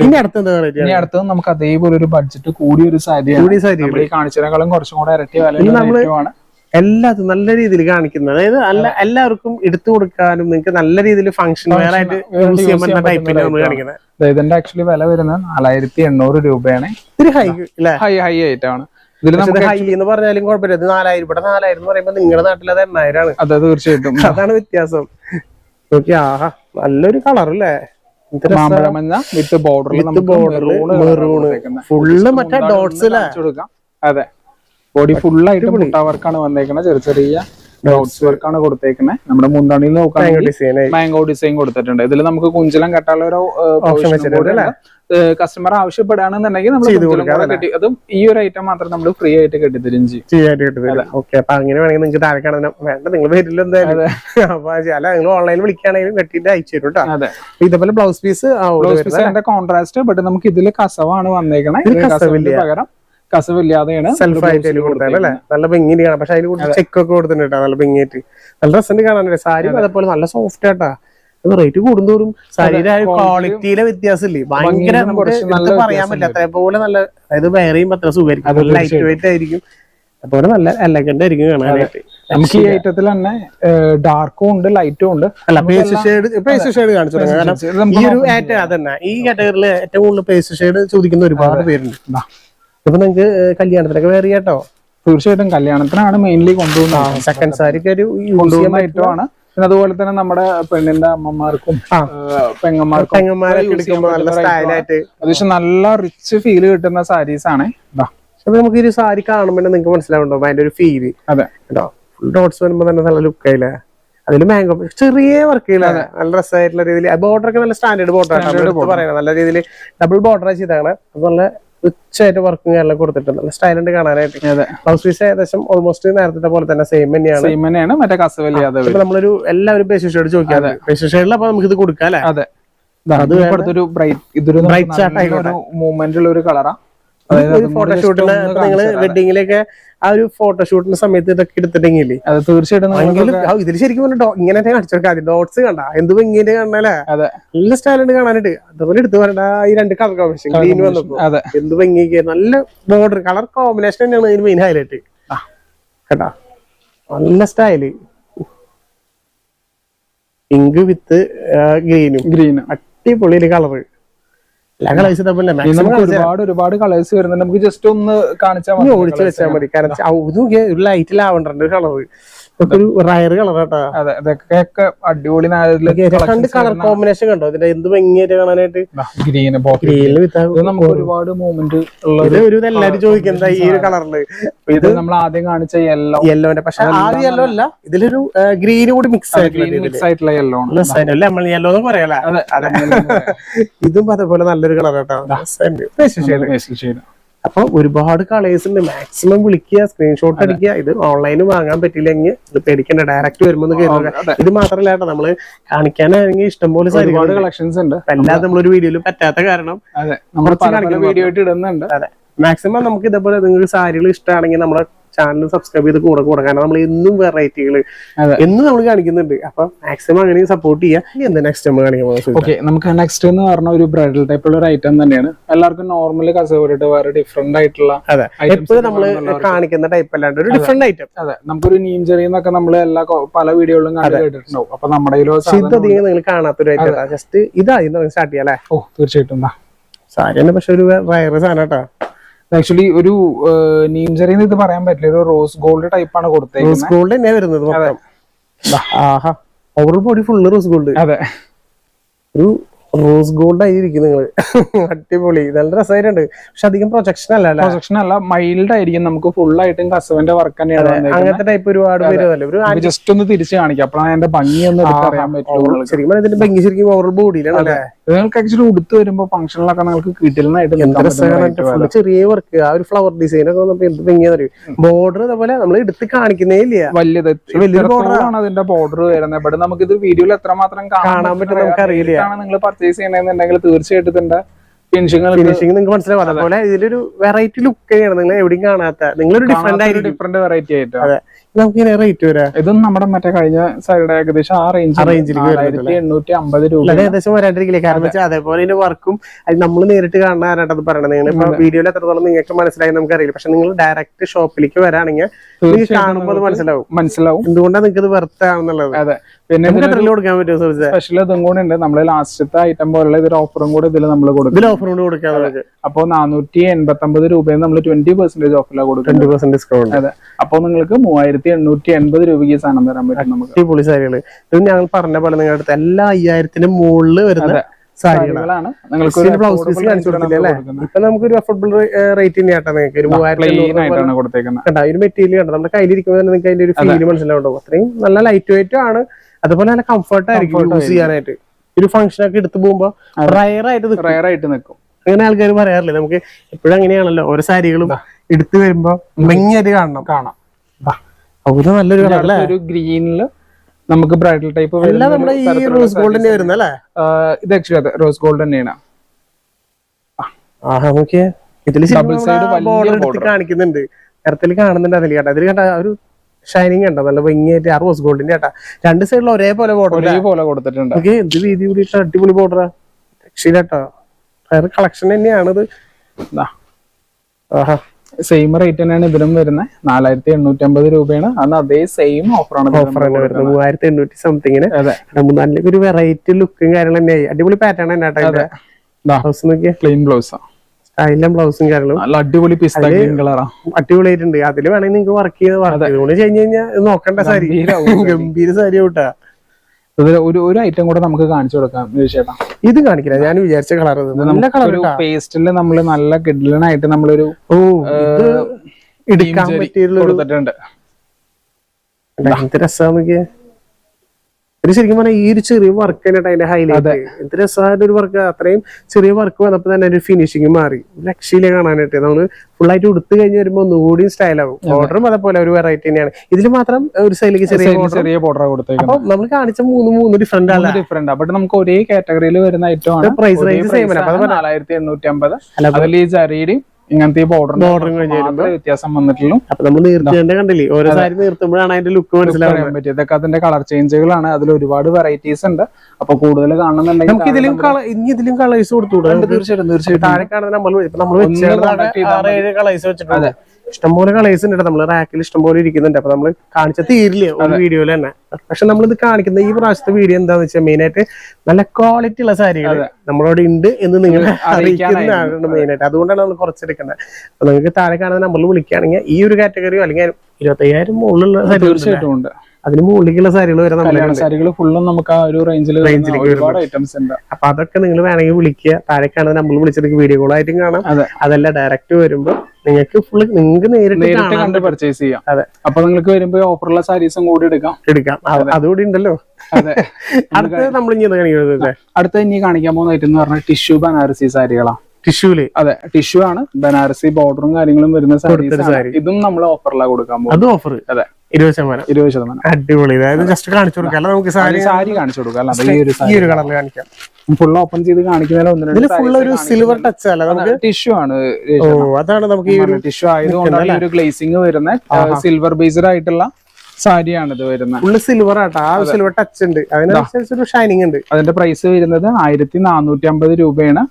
ഇനി അടുത്ത ഇനി അടുത്തത് നമുക്ക് അതേപോലെ ഒരു ബഡ്ജറ്റ് കൂടിയ ഒരു സാരിയാണ്. കൂടിയ ഈ കാണിച്ചതിനേക്കാളും കുറച്ചും കൂടെ ഇരട്ടി വില നമ്മൾ ആണ്. എല്ലാതും നല്ല രീതിയിൽ കാണിക്കുന്നത്. അതായത് അല്ല എല്ലാവർക്കും എടുത്തു കൊടുക്കാനും നിങ്ങൾക്ക് നല്ല രീതിയിൽ ഫംഗ്ഷൻ വെയർ ആയിട്ട് യൂസ് ചെയ്യാൻ പറ്റുന്ന ടൈപ്പിൽ നമ്മൾ കാണിക്കുന്നത്. ഇതിന്റെ ആക്ച്വലി വില വരുന്നത് നാലായിരത്തി എണ്ണൂറ് രൂപയാണ്. ഹൈ ഹൈ ഹൈ ആയിട്ടാണ്. ഇതിൽ പക്ഷെ ഹൈ എന്ന് പറഞ്ഞാലും കുഴപ്പമില്ല. ഇത് നാലായിരം ഇവിടെ നാലായിരം എന്ന് പറയുമ്പോ നിങ്ങളുടെ നാട്ടിൽ അത് എണ്ണായിരം ആണ്. അതെ തീർച്ചയായിട്ടും. അതാണ് വ്യത്യാസം. ഓക്കെ ആഹാ നല്ലൊരു കളർ അല്ലേ? മാമ്പഴ മഞ്ഞ വിത്ത് ബോർഡറിൽ ഫുള്ള് മറ്റേ ഡോട്ട്സ് അതെ. ബോഡി ഫുൾ ആയിട്ട് മുട്ട വർക്കാണ് വന്നേക്കുന്നത് ചെറിയ ചെറിയ ഡോട്ട്സ് വർക്കാണ് കൊടുത്തേക്കുന്നത് നമ്മുടെ മുന്തണിയിൽ നോക്കുകയാണെങ്കിൽ മാംഗോ ഡിസൈൻ കൊടുത്തിട്ടുണ്ട്. ഇതിൽ നമുക്ക് കുഞ്ചലം കെട്ടാനുള്ള ഒരു വെച്ചിട്ടുണ്ട് കസ്റ്റമർ ആവശ്യപ്പെടുകയാണെന്നുണ്ടെങ്കിൽ നമ്മൾ കെട്ടി അതും ഈ ഒരു ഐറ്റം മാത്രം നമ്മൾ ഫ്രീ ആയിട്ട് കെട്ടിത്തരും ചെയ്യും. ചെയ്യാനായിട്ട് കിട്ടുന്നത് ഓക്കെ അപ്പൊ അങ്ങനെ വേണമെങ്കിൽ നിങ്ങൾക്ക് താഴെ വേണ്ട നിങ്ങൾ വരില്ല എന്തായാലും. അപ്പൊ അല്ല നിങ്ങൾ ഓൺലൈനിൽ വിളിക്കുകയാണെങ്കിലും വെട്ടിയിട്ട് അയച്ചു തരും കേട്ടോ. ഇതേപോലെ ബ്ലൗസ് പീസ് ബ്ലൗസ് പീസിന്റെ കോൺട്രാസ്റ്റ് ബട്ട് നമുക്ക് ഇതിൽ കസവാണ് വന്നേക്കണേ. ഇതിൽ പകരം കസവില്ലാതെയാണ് സെൽഫ് ആയിട്ട് കൊടുത്താൽ അല്ലേ നല്ല ഭംഗിയാണ് പക്ഷെ അതിൽ കൂടുതൽ ചെക്ക് ഒക്കെ കൊടുത്തിട്ടുണ്ട് നല്ല ഭംഗിയായിട്ട്. നല്ല ഡ്രസ്സിന്റെ കാണാൻ സാരി അതേപോലെ നല്ല സോഫ്റ്റ് ആട്ടാ. റേറ്റ് കൂടുന്തോറും. സാരിയുടെ ക്വാളിറ്റിയിലെ വ്യത്യാസമില്ലേ? ഭയങ്കര നമുക്ക് പറയാൻ പറ്റില്ല. അതേപോലെ നല്ല അതായത് വേറെ ചെയ്യുമ്പോൾ അത്ര സുഖമായിരിക്കും. ലൈറ്റ് വെയിറ്റ് ആയിരിക്കും. അതുപോലെ നല്ല എലഗന്റ് ആയിരിക്കും കാണാനായിട്ട് നമുക്ക് ഈ ഐറ്റത്തിൽ തന്നെ ഡാർക്കും ഉണ്ട് ലൈറ്റും ഉണ്ട്. അല്ല പേസ്റ്റ് ഷെയ്ഡ് പേസ്റ്റ് ഷെയ്ഡ് കാണിച്ചു കാരണം ഈ ഒരു അതന്നെ. ഈ കാറ്റഗറിയിൽ ഏറ്റവും കൂടുതൽ പേസ്റ്റ് ഷെയ്ഡ് ചോദിക്കുന്ന ഒരുപാട് പേരുണ്ട്. ഇപ്പൊ നിങ്ങക്ക് കല്യാണത്തിനൊക്കെ വേറെ കേട്ടോ തീർച്ചയായിട്ടും കല്യാണത്തിനാണ് മെയിൻലി കൊണ്ടുപോകുന്നത് സെക്കൻഡ് സാരിക്ക് ഒരു കൊണ്ടുപോകുന്ന ഐറ്റമാണ് പിന്നെ അതുപോലെ തന്നെ നമ്മുടെ പെണ്ണിന്റെ അമ്മമാർക്കും പെങ്ങന്മാർക്കും നല്ല അത്യാവശ്യം നല്ല റിച്ച് ഫീൽ കിട്ടുന്ന സാരീസ് ആണ്. അപ്പൊ നമുക്ക് ഈ സാരി കാണുമ്പോൾ നിങ്ങൾക്ക് മനസ്സിലാവുണ്ടോ അതിന്റെ ഒരു ഫീൽ അതെ. കേട്ടോ? ഫുൾ ഡോട്ട്സ് വരുമ്പോ തന്നെ നല്ല ലുക്ക് ആയില്ല? അതിൽ മാംഗോ ചെറിയ വർക്കുകള നല്ല രസമായിട്ടുള്ള രീതിയിൽ ബോർഡർ ഒക്കെ നല്ല സ്റ്റാൻഡേർഡ് ബോർഡർ പറയുന്നത് നല്ല രീതിയിൽ ഡബിൾ ബോർഡർ ചെയ്താണ് അത് നല്ല ഉച്ചയായിട്ട് വർക്കും കാര്യങ്ങളൊക്കെ കൊടുത്തിട്ടുണ്ട്. നല്ല സ്റ്റൈലുണ്ട് കാണാനായിട്ട്. ബ്ലൗസ് പീസ് ഏകദേശം ഓൾമോസ്റ്റ് നേരത്തെ പോലെ തന്നെ സെയിം തന്നെയാണ്. സെയിം തന്നെയാണ്. മറ്റേ കസവല്ലി നമ്മളൊരു എല്ലാവരും ബേസ് ഷെയ്ഡ് ചോദിക്കാം ബേസ് ഷെയ്ഡിൽ അപ്പൊ നമുക്ക് ഇത് കൊടുക്കാം അല്ലെ അതെ ഇതൊരു ബ്രൈറ്റ് ഇതൊരു ബ്രൈറ്റ് chart ഒരു മൂവ്മെന്റ് ഉള്ള ഒരു കളറാ ഒരു ഫോട്ടോഷൂട്ടിന് നിങ്ങൾ വെഡിങ്ങിലൊക്കെ ആ ഒരു ഫോട്ടോഷൂട്ടിന്റെ സമയത്ത് ഇതൊക്കെ എടുത്തിട്ടെങ്കിലേ അത് തീർച്ചയായിട്ടും ഇതിൽ ശരിക്കും പറഞ്ഞ ഇങ്ങനെ കാണിച്ചു കൊടുക്കാം ഡോട്ട്സ് കണ്ട. എന്ത് ഭംഗിന്റെ കാണാനല്ലേ അതെ. നല്ല സ്റ്റൈലുണ്ട് കാണാനായിട്ട്. അതുപോലെ എടുത്തു പറയണ്ട ഈ രണ്ട് കളർ കോമ്പിനേഷൻ ഗ്രീൻ വന്നപ്പോ. എന്ത് ഭംഗിയൊക്കെ നല്ല ബോർഡർ കളർ കോമ്പിനേഷൻ തന്നെയാണ് ഇതിന് മെയിൻ ഹൈലൈറ്റ്. കേട്ടാ? നല്ല സ്റ്റൈൽ പിങ്ക് വിത്ത് ഗ്രീനും ഗ്രീനും അടിപൊളി കളറ് എല്ലാ കളേഴ്സ് നമുക്ക് ഒരുപാട് ഒരുപാട് കളേഴ്സ് വരുന്നുണ്ട്. നമുക്ക് ജസ്റ്റ് ഒന്ന് കാണിച്ചാൽ മതി ഓടിച്ച് വെച്ചാൽ മതി. കാരണം നോക്കിയാ ഒരു ലൈറ്റ് കളർ ഒരു റയർ കളർ കേട്ടാ അതെ ഇതൊക്കെ അടിപൊളി രണ്ട് കളർ കോമ്പിനേഷൻ കണ്ടോ? ഇതിന്റെ എന്ത് ഭംഗിയായിട്ട് കാണാനായിട്ട്? ഗ്രീന് ഗ്രീനിൽ ഇത് നമുക്ക് ഒരുപാട് മൂവ്മെന്റ് ഉള്ള ഇത് ഒരു എല്ലാരും ചോദിക്കുന്നത് ഈ ഒരു കളറിൽ ഇത് നമ്മൾ ആദ്യം കാണിച്ച യെല്ലോ യെല്ലോന്റെ പക്ഷെ ആദ്യം യെല്ലോ അല്ല ഇതിലൊരു ഗ്രീൻ കൂടി മിക്സ് ആയിട്ടുള്ള യെല്ലോ ലെമൺ യെല്ലോ എന്ന് പറയല്ലേ അതെ ഇതും അതേപോലെ നല്ലൊരു കളർ അപ്പൊ ഒരുപാട് കളേഴ്സ് ഉണ്ട്. മാക്സിമം വിളിക്കുക സ്ക്രീൻഷോട്ട് അടിക്കുക. ഇത് ഓൺലൈനിൽ വാങ്ങാൻ പറ്റില്ലെങ്കിൽ ഇത് പേടിക്കണ്ട. ഡയറക്റ്റ് വരുമ്പോൾ കരുതുക. ഇത് മാത്രല്ല കേട്ടോ നമ്മൾ കാണിക്കാനാണെങ്കിൽ ഇഷ്ടംപോലെ ഒരുപാട് കളക്ഷൻസ് ഉണ്ട്. അല്ലാതെ നമ്മളൊരു വീഡിയോയിൽ പറ്റാത്ത കാരണം വീഡിയോ ആയിട്ട് ഇടുന്നുണ്ട്. അതെ. മാക്സിമം നമുക്ക് ഇതേപോലെ നിങ്ങൾക്ക് സാരികൾ ഇഷ്ടമാണെങ്കിൽ നമ്മുടെ ചാനൽ സബ്സ്ക്രൈബ് ചെയ്ത് കൂടെ കൂടെ. കാരണം നമ്മൾ എന്നും വെറൈറ്റികൾ. എന്നും നമ്മൾ കാണിക്കുന്നുണ്ട്. അപ്പൊ മാക്സിമം അങ്ങനെ സപ്പോർട്ട് ചെയ്യുക എന്താ നെക്സ്റ്റ് നമ്മൾ കാണിക്കാൻ ഓക്കെ നമുക്ക് നെക്സ്റ്റ് എന്ന് പറഞ്ഞ ഒരു ബ്രൈഡൽ ടൈപ്പുള്ള ഒരു ഐറ്റം തന്നെയാണ്. എല്ലാവർക്കും നോർമൽ കസവരിട്ട് വേറെ ഡിഫറെന്റ് ആയിട്ടുള്ള അതെ. എപ്പോഴും നമ്മൾ കാണിക്കുന്ന ടൈപ്പ് അല്ലാണ്ട് ഒരു ഡിഫറെന്റ് ഐറ്റം അതെ. നമുക്കൊരു നീം ചെറിയെന്നൊക്കെ നമ്മൾ എല്ലാ പല വീഡിയോകളിലും കണ്ടിട്ടുണ്ടാവും അപ്പൊ നമ്മുടെ അധികം നിങ്ങൾ കാണാത്തൊരു ഐറ്റം ജസ്റ്റ് ഇതായി സ്റ്റാർട്ട് ചെയ്യാം അല്ലേ? ഓ തീർച്ചയായിട്ടും. സാരി തന്നെ പക്ഷെ ഒരു വയറ് സാധനം കേട്ടോ. ആക്ച്വലി ഒരു നീംചെറിയിൽ ഇത് പറയാൻ പറ്റില്ല. ഒരു റോസ് ഗോൾഡ് ടൈപ്പ് ആണ് കൊടുത്തേക്കുന്നത് റോസ് ഗോൾഡ് തന്നെയാ വരുന്നത് മൊത്തം. ആഹാ. Over body full rose gold അതെ. ഒരു റോസ് ഗോൾഡ് ആയിരിക്കും നിങ്ങൾ അടിപൊളി. നല്ല രസമായിട്ടുണ്ട്. പക്ഷെ അധികം പ്രൊജക്ഷൻ അല്ല പ്രൊജക്ഷൻ അല്ല മൈൽഡ് ആയിരിക്കും. നമുക്ക് ഫുൾ ആയിട്ടും കസവന്റെ വർക്ക് തന്നെയാണ് അങ്ങനത്തെ ടൈപ്പ് ഒരുപാട് പേര് ഒരു ജസ്റ്റ് ഒന്ന് തിരിച്ചു കാണിക്കാം. അപ്പോഴാണ് അതിന്റെ ഭംഗി ഒന്ന് അറിയാൻ പറ്റുള്ളൂ ശരിക്കും ഇതിന്റെ ഭംഗി ശരിക്കും ഓവർ ബോഡിയിലാണ് നിങ്ങൾക്ക് ആക്ച്വലി ഉടുത്ത് വരുമ്പോ ഫംഗ്ഷനിലൊക്കെ നിങ്ങൾക്ക് കിട്ടില്ലെന്നായിട്ട് ചെറിയ വർക്ക് ആ ഒരു ഫ്ലവർ ഡിസൈൻ ഒക്കെ നമുക്ക് എന്ത് ഭംഗിയാന്ന് അറിയും? ബോർഡർ അതുപോലെ നമ്മൾ എടുത്ത് കാണിക്കുന്നേ ഇല്ല. വലിയത് വലിയ ബോർഡറാണ് അതിന്റെ ബോർഡർ വരുന്നത്? ഇവിടെ നമുക്ക് ഇത് വീഡിയോയിൽ എത്ര എത്രമാത്രം കാണാൻ പറ്റും നമുക്ക് അറിയില്ല നിങ്ങൾ പർച്ചേസ് ചെയ്യണമെന്നുണ്ടെങ്കിൽ തീർച്ചയായിട്ടും ഇതിന്റെ ഫിനിഷിങ് നിങ്ങൾക്ക് മനസ്സിലാവും. പോലെ ഇതിലൊരു വെറൈറ്റി ലുക്ക് തന്നെയാണ്. നിങ്ങൾ എവിടെയും കാണാത്ത. നിങ്ങളൊരു ഡിഫറെന്റ് ആയിരിക്കും. ഡിഫറെന്റ് വെറൈറ്റി ആയിട്ട്? അതെ. നമുക്ക് ഇങ്ങനെ റേറ്റ് വരാ? ഇതും നമ്മുടെ മറ്റേ കഴിഞ്ഞ സൈഡ് ഏകദേശം ആ റേഞ്ച് എണ്ണൂറ്റി അമ്പത് രൂപ. ഏകദേശം വരാണ്ടിരിക്കില്ല? കാരണം വെച്ചാൽ അതേപോലെ ഇതിന്റെ വർക്കും അത് നമ്മൾ നേരിട്ട് കാണുന്ന ആരാട്ടത് പറയണത്? നിങ്ങൾ ഇപ്പൊ വീഡിയോയിൽ എത്രത്തോളം നിങ്ങൾക്ക് മനസ്സിലായി നമുക്ക് അറിയില്ല പക്ഷെ നിങ്ങൾ ഡയറക്റ്റ് ഷോപ്പിലേക്ക് വരാണെങ്കിൽ കാണുമ്പോൾ അത് മനസ്സിലാവും. മനസ്സിലാവും. എന്തുകൊണ്ടാണ് നിങ്ങൾക്ക് ഇത് വെർത്ത് ആണെന്നുള്ളത് അതെ. പിന്നെ കൊടുക്കാൻ പറ്റുമോ സ്പെഷ്യൽ ഇതും കൂടെ ഉണ്ട്. നമ്മൾ ലാസ്റ്റത്തെ ഐറ്റം പോലുള്ള ഇതൊരു ഓഫറും കൂടെ ഇതിൽ നമ്മൾ കൊടുക്കും. ഇതിൽ ഓഫർ കൊണ്ട് കൊടുക്കാം നമുക്ക്. അപ്പോൾ നാനൂറ്റി എൺപത്തി ഒമ്പത് രൂപയിൽ നമ്മൾ ട്വന്റി പെർസെന്റേജ് ഓഫറിലാണ് കൊടുക്കുന്നത് ട്വന്റി പെർസെന്റ് ഡിസ്കൗണ്ട് അതെ. അപ്പോൾ നിങ്ങൾക്ക് മൂവായിരത്തി എണ്ണൂറ്റി എൺപത് രൂപയ്ക്ക് സാധനം തരാൻ പറ്റും നമുക്ക്. അടിപൊളി സാരികൾ. ഇത് ഞങ്ങൾ പറഞ്ഞ പോലെ നിങ്ങളുടെ അടുത്ത് എല്ലാ അയ്യായിരത്തിന്റെ മുകളിൽ വരുന്ന സാരികളാണ്. നിങ്ങൾക്ക് ഒരു ബ്ലൗസ് പീസ് കാണിച്ചു കൊടുത്തില്ല അല്ലേ? ഇപ്പൊ നമുക്ക് ഒരു അഫോർഡബിൾ റേറ്റ് തന്നെയാട്ടാ നിങ്ങൾക്ക്. ഒരു കൊടുത്തേക്കുന്നത്. ഒരു മെറ്റീരിയൽ കണ്ടോ? നമ്മുടെ കയ്യിലിരിക്കുമ്പോൾ തന്നെ നിങ്ങൾക്ക് അതിന്റെ ഒരു ഫീൽ അത്രയും നല്ല ലൈറ്റ് വെയിറ്റ് ആണ്. അതുപോലെ നല്ല കംഫർട്ട് ആയിരിക്കും യൂസ് ചെയ്യാനായിട്ട്. ഒരു ഫംഗ്ഷൻ ഒക്കെ എടുത്തു പോകുമ്പോ റയർ ആയിട്ട് നിൽക്കും. റയർ ആയിട്ട് നിൽക്കും അങ്ങനെ ആൾക്കാർ പറയാറില്ലേ നമുക്ക് എപ്പോഴും അങ്ങനെയാണല്ലോ ഓരോ സാരികളും എടുത്തു വരുമ്പോ ഭംഗിയായിട്ട് കാണണം. കാണാം. നല്ലൊരു കളർ അല്ലേ ഒരു ഗ്രീനിൽ നമുക്ക് ബ്രൈഡൽ ടൈപ്പ് നമ്മുടെ ഈ റോസ് ഗോൾഡ് തന്നെ വരുന്നത് അല്ലേ ഇത് ആക്ച്വലി അതെ റോസ് ഗോൾഡ് തന്നെയാണ്. ഇതിൽ കാണിക്കുന്നുണ്ട്. നേരത്തിൽ കാണുന്നുണ്ട് അതിൽ കേട്ടോ. അതിൽ കേട്ടോ ഒരു ഷൈനിങ് ഉണ്ടോ? നല്ല ഭംഗിയായിട്ട് ആ റോസ് ഗോൾഡിന്റെ കേട്ടാ രണ്ട് സൈഡിലും ഒരേപോലെ ബോർഡർ ഒരേപോലെ കൊടുത്തിട്ടുണ്ട്. ഓക്കെ എന്ത് രീതി കൂടിയിട്ട് അടിപൊളി ബോർഡറാ രക്ഷയില്ലാട്ടോ. വേറെ കളക്ഷൻ തന്നെയാണിത്. ആഹാ. സെയിം റേറ്റ് തന്നെയാണ് ഇതിലും വരുന്നത് നാലായിരത്തി എണ്ണൂറ്റി അമ്പത് രൂപയാണ്. അന്ന് അതേ സെയിം ഓഫറാണ് ഓഫർ തന്നെ വരുന്നത്. മൂവായിരത്തി എണ്ണൂറ്റി സംതിങ്ങിന് നല്ലൊരു നല്ല ഒരു വെറൈറ്റി ലുക്കും കാര്യങ്ങളും തന്നെയായി. അടിപൊളി പാറ്റേൺ തന്നെ കേട്ടോ ഇതിന്റെ. ദാ. ബ്ലൗസ് കാര്യങ്ങളും. നല്ല അടിപൊളി പിസ്ത കളറാ. അടിപൊളിയായിട്ടുണ്ട്. അതിൽ വേണമെങ്കിൽ നിങ്ങൾക്ക് വർക്ക് ചെയ്ത് വർക്ക് ചെയ്തുകൊണ്ട് കഴിഞ്ഞ് കഴിഞ്ഞാൽ നോക്കണ്ട സാരി. ഗംഭീര സാരി കൂട്ടാ ഒരു ഒരു ഐറ്റം കൂടെ നമുക്ക് കാണിച്ചു കൊടുക്കാം ചേട്ടാ ഇത് കാണിക്കില്ല. ഞാൻ വിചാരിച്ച കളർ നല്ല കളർ പേസ്റ്റിൽ നമ്മൾ നല്ല കിഡ്ലനായിട്ട് നമ്മളൊരു എടുക്കാൻ എന്ത് രസമാണ് നോക്കിയേ. ഇത് ശരിക്കും പറഞ്ഞാൽ ഈ ഒരു ചെറിയ വർക്ക് തന്നെ അതിന്റെ ഹൈലൈറ്റ് എന്ത് രസമായിട്ട് ഒരു വർക്ക് അത്രയും ചെറിയ വർക്ക് വന്നപ്പോ തന്നെ ഒരു ഫിനിഷിങ് മാറി. ലക്ഷ്യയിലെ കാണാനായിട്ട്. നമ്മൾ ഫുൾ ആയിട്ട് ഉടുത്ത് കഴിഞ്ഞ് വരുമ്പോ ഒന്നുകൂടി സ്റ്റൈലാവും ബോർഡറും അതേപോലെ ഒരു വെറൈറ്റി തന്നെയാണ്. ഇതിൽ മാത്രം ഒരു സ്റ്റൈലിക്ക് ചെറിയ. ചെറിയ ബോർഡർ അപ്പൊ നമ്മൾ കാണിച്ച മൂന്ന് മൂന്ന് ഡിഫറെന്റ് ആണ് ഡിഫറെന്റ് ബട്ട് നമുക്ക് ഒരേ കാറ്റഗറിയിൽ വരുന്ന ഐറ്റം ആണ് പ്രൈസ് റേഞ്ച് സെയിം നാലായിരത്തി എണ്ണൂറ്റി അമ്പത്. അതിൽ ഈ ജരീടിയും ഇങ്ങനത്തെ ബോർഡർ കഴിഞ്ഞ് വ്യത്യാസം വന്നിട്ടുള്ളൂ അപ്പൊ നമ്മൾ നീർത്തേണ്ട കണ്ടില്ലേ? ഓരോ സാരി നീർത്തുമ്പോഴാണ് അതിന്റെ ലുക്ക് പറ്റും ഇതൊക്കെ അതിന്റെ കളർ ചേഞ്ചുകളാണ് അതിൽ ഒരുപാട് വെറൈറ്റീസ് ഉണ്ട്. അപ്പൊ കൂടുതൽ നമുക്ക് ഇതിലും ഇനി ഇതിലും കളേഴ്സ് കൊടുത്തു തീർച്ചയായിട്ടും തീർച്ചയായിട്ടും. താഴെ കാണുന്ന നമ്മൾ നമ്മൾ കളേഴ്സ് വെച്ചിട്ടുണ്ട് ഇഷ്ടംപോലെ കളേഴ്സ് ഉണ്ട് നമ്മൾ റാക്കിൽ ഇഷ്ടംപോലെ ഇരിക്കുന്നുണ്ട്. അപ്പൊ നമ്മൾ കാണിച്ച തീരില്ല? ഒരു വീഡിയോയിൽ തന്നെ. പക്ഷെ നമ്മളിത് ഇത് കാണിക്കുന്ന ഈ പ്രാവശ്യത്തെ വീഡിയോ എന്താന്ന് വെച്ചാൽ മെയിൻ ആയിട്ട് നല്ല ക്വാളിറ്റി ഉള്ള സാരികൾ നമ്മളോട് ഉണ്ട് എന്ന് നിങ്ങൾ അറിയിക്കുന്നതാണ് മെയിൻ ആയിട്ട്. അതുകൊണ്ടാണ് നമ്മൾ കുറച്ചെടുക്കുന്നത്. അപ്പൊ നിങ്ങൾക്ക് താഴെ കാണുന്ന നമ്പറിൽ വിളിക്കുകയാണെങ്കിൽ ഈ ഒരു കാറ്റഗറിയോ അല്ലെങ്കിൽ ഇരുപത്തയ്യായിരം മുകളിലുള്ള സാരി തീർച്ചയായിട്ടും ഉണ്ട്. അതിന് മുകളിലേക്കുള്ള സാരികൾ വരെ സാരികൾ ഫുള്ളും നമുക്ക് ആ ഒരു റേഞ്ചിൽ ഒരുപാട് ഐറ്റംസ് ഉണ്ട്. അപ്പൊ അതൊക്കെ നിങ്ങൾ വേണമെങ്കിൽ വിളിക്കുക. താഴേക്കാണ് നമ്മൾ വിളിച്ചത് വീഡിയോ കോൾ ആയിട്ടും കാണാം. അതെ. അതല്ല ഡയറക്റ്റ് വരുമ്പോ നിങ്ങൾക്ക് ഫുള്ള് നിങ്ങൾക്ക് നേരിട്ട് കണ്ട് പർച്ചേസ് ചെയ്യാം. അതെ. അപ്പൊ നിങ്ങൾക്ക് വരുമ്പോ ഓഫറുള്ള സാരീസും കൂടി എടുക്കാം. എടുക്കാം. അത്. അതുകൂടി ഉണ്ടല്ലോ. അതെ. അടുത്തത് നമ്മൾ ഇനി കാണിക്കുന്നത്? അടുത്ത ഇനി കാണിക്കാൻ പോകുന്ന ഐറ്റം എന്ന് പറഞ്ഞാൽ ടിഷ്യൂ ബനാറസി സാരികളാണ് ടിഷ്യൂൽ. അതെ ടിഷ്യൂ ആണ്. ബനാറസി ബോർഡറും കാര്യങ്ങളും വരുന്ന സാരി. ഇതും നമ്മൾ ഓഫറിലാണ് കൊടുക്കാൻ പോകും അത് ഓഫർ അതെ. ഇരുപത് ശതമാനം. ഇരുപത് ശതമാനം. അടിപൊളി. അതായത് ജസ്റ്റ് കാണിച്ചു കൊടുക്കാം. അല്ല നമുക്ക് സാരി സാരി കാണിച്ചു കൊടുക്കാം. ഈ ഒരു കളറിൽ കാണിക്കാം. ഫുൾ ഓപ്പൺ ചെയ്ത് കാണിക്കുന്നതിൽ ഫുൾ ഒരു സിൽവർ ടച്ച് അല്ല നമുക്ക് ടിഷ്യൂ ആണ്. അതാണ് നമുക്ക് ഈ ഒരു ടിഷ്യൂ ആയതുകൊണ്ടാണ് ഒരു ഗ്ലേസിംഗ് വരുന്ന സിൽവർ ബേസ്ഡ് ആയിട്ടുള്ള സാരിയാണ് ഇത് വരുന്നത് ഫുള്ള് സിൽവർ ആട്ടോ. ആ സിൽവർ ടച്ച് ഉണ്ട്. അതിനനുസരിച്ച് ഒരു ഷൈനിങ് ഉണ്ട്. അതിന്റെ പ്രൈസ് വരുന്നത് ആയിരത്തി നാനൂറ്റി അമ്പത് രൂപയാണ്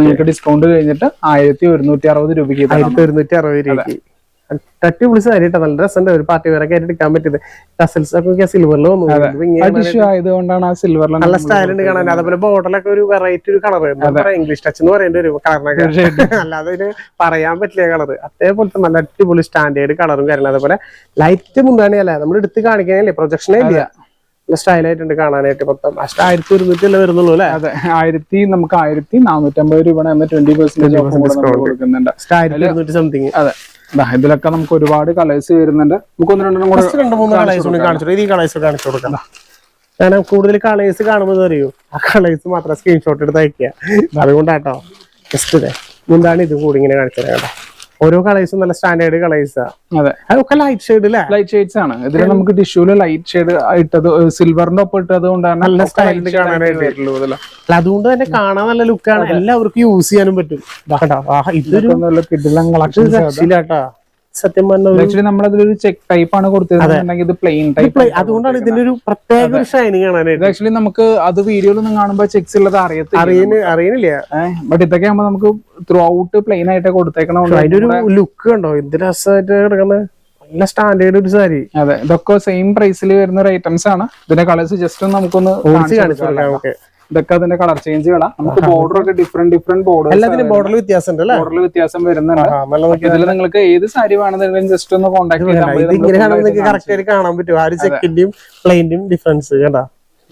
നിങ്ങൾക്ക് ഡിസ്കൗണ്ട് കഴിഞ്ഞിട്ട് ആയിരത്തി ഒരുന്നൂറ്റി അറുപത് രൂപയ്ക്ക് ആയിരത്തി ഒരുന്നൂറ്റി അറുപത് രൂപയ്ക്ക്. അടിപൊളി വിളിച്ച് കേട്ടോ നല്ല രസമുണ്ട് ഒരു പാർട്ടി വെയർ ഒക്കെ പറ്റുന്നത് എടുക്കാൻ പറ്റിയത്. ടസൽസ് ഒക്കെ സിൽവറിൽ വന്നു ആയതുകൊണ്ടാണ് ആ സിൽവറിൽ നല്ല സ്റ്റൈൽ ഉണ്ട് കാണാൻ. അതേപോലെ ബോർഡറിലൊക്കെ ഒരു വെറൈറ്റി ഒരു കളർ ഇംഗ്ലീഷ് ടച്ച് എന്ന് പറയേണ്ടി വരും കളറിനൊക്കെ അല്ലാതെ ഇതിന് പറയാൻ പറ്റില്ല കളർ അതേപോലത്തെ നല്ല അടിപൊളി സ്റ്റാൻഡേർഡ് കളറും കാര്യങ്ങളും. അതേപോലെ ലൈറ്റ് മുന്താണി അല്ല നമ്മൾ എടുത്ത് കാണിക്കാനല്ലേ പ്രൊജക്ഷനേ ഇല്ല ആയിട്ടുണ്ട് കാണാനായിട്ട് മൊത്തം. അഷ്ട ആയിരത്തി ഒരുന്നൂറ്റി അല്ലേ വരുന്നുള്ളൂ അല്ലേ? അതെ ആയിരത്തി നമുക്ക് ആയിരത്തി നാനൂറ്റമ്പത് രൂപ എന്ന ട്വന്റി പെർസെന്റേജ് കൊടുക്കുന്നുണ്ട്. ഇരുന്നൂറ്റി സംതിങ് അതെ. ഇതിലൊക്കെ നമുക്ക് ഒരുപാട് കളേഴ്സ് വരുന്നുണ്ട്. നമുക്ക് ഒന്ന് രണ്ടെണ്ണം കൂടെ രണ്ട് മൂന്ന് കളേഴ്സ് കൂടി കാണിച്ചു ഇത് ഈ കളേഴ്സ് കാണിച്ചു കൊടുക്കാം. കാരണം കൂടുതൽ കളേഴ്സ് കാണുമ്പോൾ അറിയൂ? ആ കളേഴ്സ് മാത്രം സ്ക്രീൻഷോട്ട് എടുത്ത് അയക്കുക അതുകൊണ്ടാട്ടോ. ജസ്റ്റ് മുന്താണ് ഇത് കൂടി ഇങ്ങനെ കാണിച്ചു തരാം കേട്ടോ. ഓരോ കളേഴ്സും നല്ല സ്റ്റാൻഡേർഡ് കളേഴ്സാ അതെ. അതൊക്കെ ലൈറ്റ് ഷെയ്ഡ് ലൈറ്റ് ഷെയ്ഡ്സ് ആണ്. ഇതിൽ നമുക്ക് ടിഷ്യൂൽ ലൈറ്റ് ഷെയ്ഡ് ഇട്ടത് സിൽവറിന്റെ ഒപ്പം ഇട്ടത് കൊണ്ടാണ് നല്ല സ്റ്റൈലിൽ style light ൽ shade കാണാനായിട്ട്. ആയിട്ട് അല്ല? അതുകൊണ്ട് തന്നെ കാണാൻ നല്ല ലുക്കാണ് എല്ലാവർക്കും യൂസ് ചെയ്യാനും പറ്റും. ഇതൊരു നല്ല കിടിലൻ കളക്ഷൻ സത്യം പറഞ്ഞ ഒരു നമ്മൾ നമ്മളതിലൊരു ചെക്ക് ടൈപ്പ് ആണ് കൊടുത്തിരുന്നെങ്കിൽ ഇത് പ്ലെയിൻ ടൈപ്പ് അതുകൊണ്ടാണ് ഇതിന്റെ ഒരു പ്രത്യേക ഒരു ഷൈനിങ് കാണാനായിട്ട്. ആക്ച്വലി നമുക്ക് അത് വീഡിയോയിലൊന്നും കാണുമ്പോൾ ചെക്സ് ഉള്ളത് അറിയത്തില്ല. അറിയുന്ന അറിയണില്ല ബട്ട് ഇതൊക്കെ ആകുമ്പോൾ നമുക്ക് ത്രൂ ഔട്ട് പ്ലെയിൻ ആയിട്ട് കൊടുത്തേക്കണോ അതിന്റെ ഒരു ലുക്ക് ഉണ്ടോ എന്ത് രസമായിട്ട് കിടക്കുന്നത് നല്ല സ്റ്റാൻഡേർഡ് ഒരു സാരി. അതെ ഇതൊക്കെ സെയിം പ്രൈസിൽ വരുന്ന ഒരു ഐറ്റംസ് ആണ്. ഇതിന്റെ കളേഴ്സ് ജസ്റ്റ് നമുക്കൊന്ന് കാണിച്ച് കൊടുക്കാം. നമുക്ക് ഇതൊക്കെ അതിന്റെ കളർ ചേഞ്ച് കളാം നമുക്ക് ബോർഡർ ഒക്കെ ഡിഫറെന്റ് ഡിഫറെന്റ് ബോർഡർ എല്ലാത്തിനും ബോർഡറിൽ വ്യത്യാസം ബോർഡറിൽ വ്യത്യാസം വരുന്നുണ്ട്. ഇതിൽ നിങ്ങൾക്ക് ഏത് സാരി വേണമെന്നുണ്ടെങ്കിലും ജസ്റ്റ് ഒന്ന് കോൺടാക്ട് ചെയ്താൽ കാണാൻ പറ്റും. ആ ഒരു ചെക്കിന്റെയും പ്ലെയിന്റെയും ഡിഫറൻസ്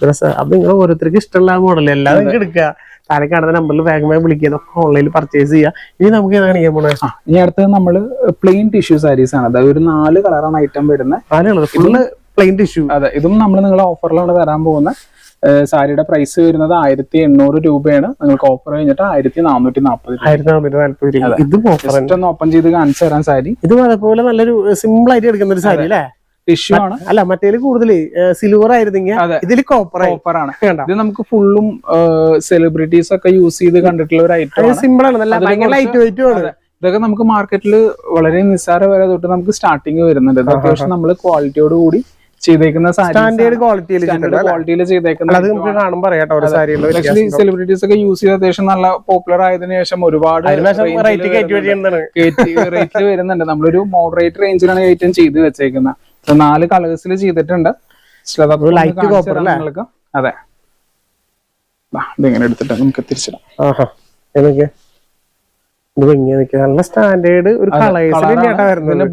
രസം. അത് നിങ്ങൾ ഓരോരുത്തർക്ക് ഇഷ്ടമുള്ള മോഡൽ എല്ലാം നിങ്ങൾക്ക് എടുക്കുക. താഴെ കാണുന്ന നമ്പറിൽ വേഗം വേഗം വിളിക്കുക. ഇതൊക്കെ ഓൺലൈനിൽ പർച്ചേസ് ചെയ്യുക. ഇനി നമുക്ക് ഏതാണ് ചെയ്യാൻ പോണേ? ഇനി അടുത്തത് നമ്മൾ പ്ലെയിൻ ടിഷ്യൂ സാരീസ് ആണ്. അതായത് ഒരു നാല് കളറാണ് ഐറ്റം വരുന്നത്. ആനുള്ളത് ഫുള്ള് പ്ലെയിൻ ടിഷ്യൂ അതെ ഇതും നമ്മൾ നിങ്ങളെ ഓഫറിലാണ് തരാൻ പോകുന്ന സാരിയുടെ പ്രൈസ് വരുന്നത് ആയിരത്തി എണ്ണൂറ് രൂപയാണ്. നിങ്ങൾക്ക് ഓഫർ കഴിഞ്ഞിട്ട് ആയിരത്തി നാനൂറ്റി നാൽപ്പത് രൂപ. ആയിരത്തി നാനൂറ്റി നാല്പത് രൂപ. ഇത് ഓഫർ ഒന്ന് ഓപ്പൺ ചെയ്ത് കാണിച്ചു തരാൻ സാരി. ഇതും അതേപോലെ നല്ലൊരു സിമ്പിൾ ആയിട്ട് എടുക്കുന്ന ഒരു സാരി അല്ലേ? ടിഷ്യൂ ആണ്. അല്ല മറ്റേൽ കൂടുതൽ സിൽവർ ആയിരുന്നെങ്കിൽ. ഇതിൽ കോപ്പർ കോപ്പർ ആണ്. ഇത് നമുക്ക് ഫുള്ളും സെലിബ്രിറ്റീസ് ഒക്കെ യൂസ് ചെയ്ത് കണ്ടിട്ടുള്ള ഒരു ഐറ്റം സിമ്പിൾ ആണ്. നല്ല ലൈറ്റ് വെയിറ്റും ആണ്. ഇതൊക്കെ നമുക്ക് മാർക്കറ്റിൽ വളരെ നിസ്സാര വില തൊട്ട് നമുക്ക് സ്റ്റാർട്ടിങ് വരുന്നുണ്ട്. അത്യാവശ്യം നമ്മൾ ക്വാളിറ്റിയോട് കൂടി ചെയ്തേക്കുന്ന സ്റ്റാൻഡേർഡ് ക്വാളിറ്റിയിൽ ക്വാളിറ്റിയിൽ ചെയ്തേക്കുന്ന അത് നമുക്ക് കാണുമ്പോൾ അറിയാട്ടോ സെലിബ്രിറ്റീസ് ഒക്കെ യൂസ് ചെയ്ത് അത്യാവശ്യം നല്ല പോപ്പുലർ ആയതിനു ശേഷം ഒരുപാട് റേറ്റ് റേറ്റിൽ വരുന്നുണ്ട്. നമ്മളൊരു മോഡറേറ്റ് റേഞ്ചിലാണ് ഏറ്റവും ചെയ്ത് വെച്ചേക്കുന്നത് നാല് കളേഴ്സിൽ ചെയ്തിട്ടുണ്ട്. അല്ലേ? നിങ്ങൾക്ക്. അതെ. ഇതിങ്ങനെ എടുത്തിട്ട് നമുക്ക് തിരിച്ചിടാം. ആഹാ. നല്ല സ്റ്റാൻഡേർഡ് ഒരു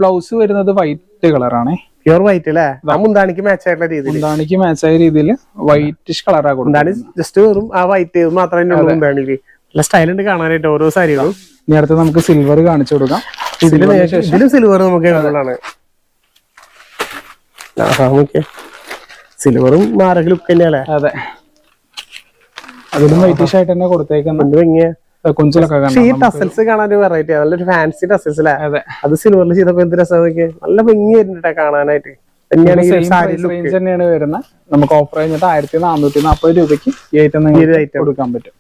ബ്ലൗസ് വരുന്നത്. വൈറ്റ് കളറാണ് പ്യൂർ വൈറ്റ് അല്ലേ ആ മുന്താണിക്ക് മാച്ച് ആയിട്ടുള്ള രീതിയിൽ മുന്താണിക്ക് മാച്ച് ആയ രീതിയിൽ വൈറ്റിഷ് കളറാ മുന്താണി ജസ്റ്റ് വെറും ആ വൈറ്റ് മാത്രമേ ഉള്ളൂ മുന്താണിക്ക്. നല്ല സ്റ്റൈൽ ഉണ്ട് കാണാനായിട്ട് ഓരോ സാരികളും. ഇനി അടുത്ത് നമുക്ക് സിൽവർ കാണിച്ചു കൊടുക്കാം. ഇതിൽ ഇതിലും സിൽവർ നമുക്ക് ഓക്കെ. സിൽവറും മാരക ലുക്ക് തന്നെയല്ലേ അതെ. അതിലും വൈറ്റിഷ് ആയിട്ട് തന്നെ കൊടുത്തേക്കുന്നുണ്ട് ഭംഗിയാ? കൊഞ്ചിലൊക്കെ ഈ ടസൽസ് കാണാൻ ഒരു വെറൈറ്റി നല്ലൊരു ഫാൻസി ടസൽസ് അല്ലേ? അതെ. സിൽവറിൽ ചെയ്തപ്പോ എന്ത് രസം നല്ല ഭംഗി വരുന്നുണ്ട് കാണാനായിട്ട്. തന്നെയാണ് വരുന്നത് നമുക്ക് ഓഫർ കഴിഞ്ഞിട്ട് ആയിരത്തി നാനൂറ്റി നാപ്പത് രൂപയ്ക്ക് ഈ ഐറ്റം കൊടുക്കാൻ പറ്റും.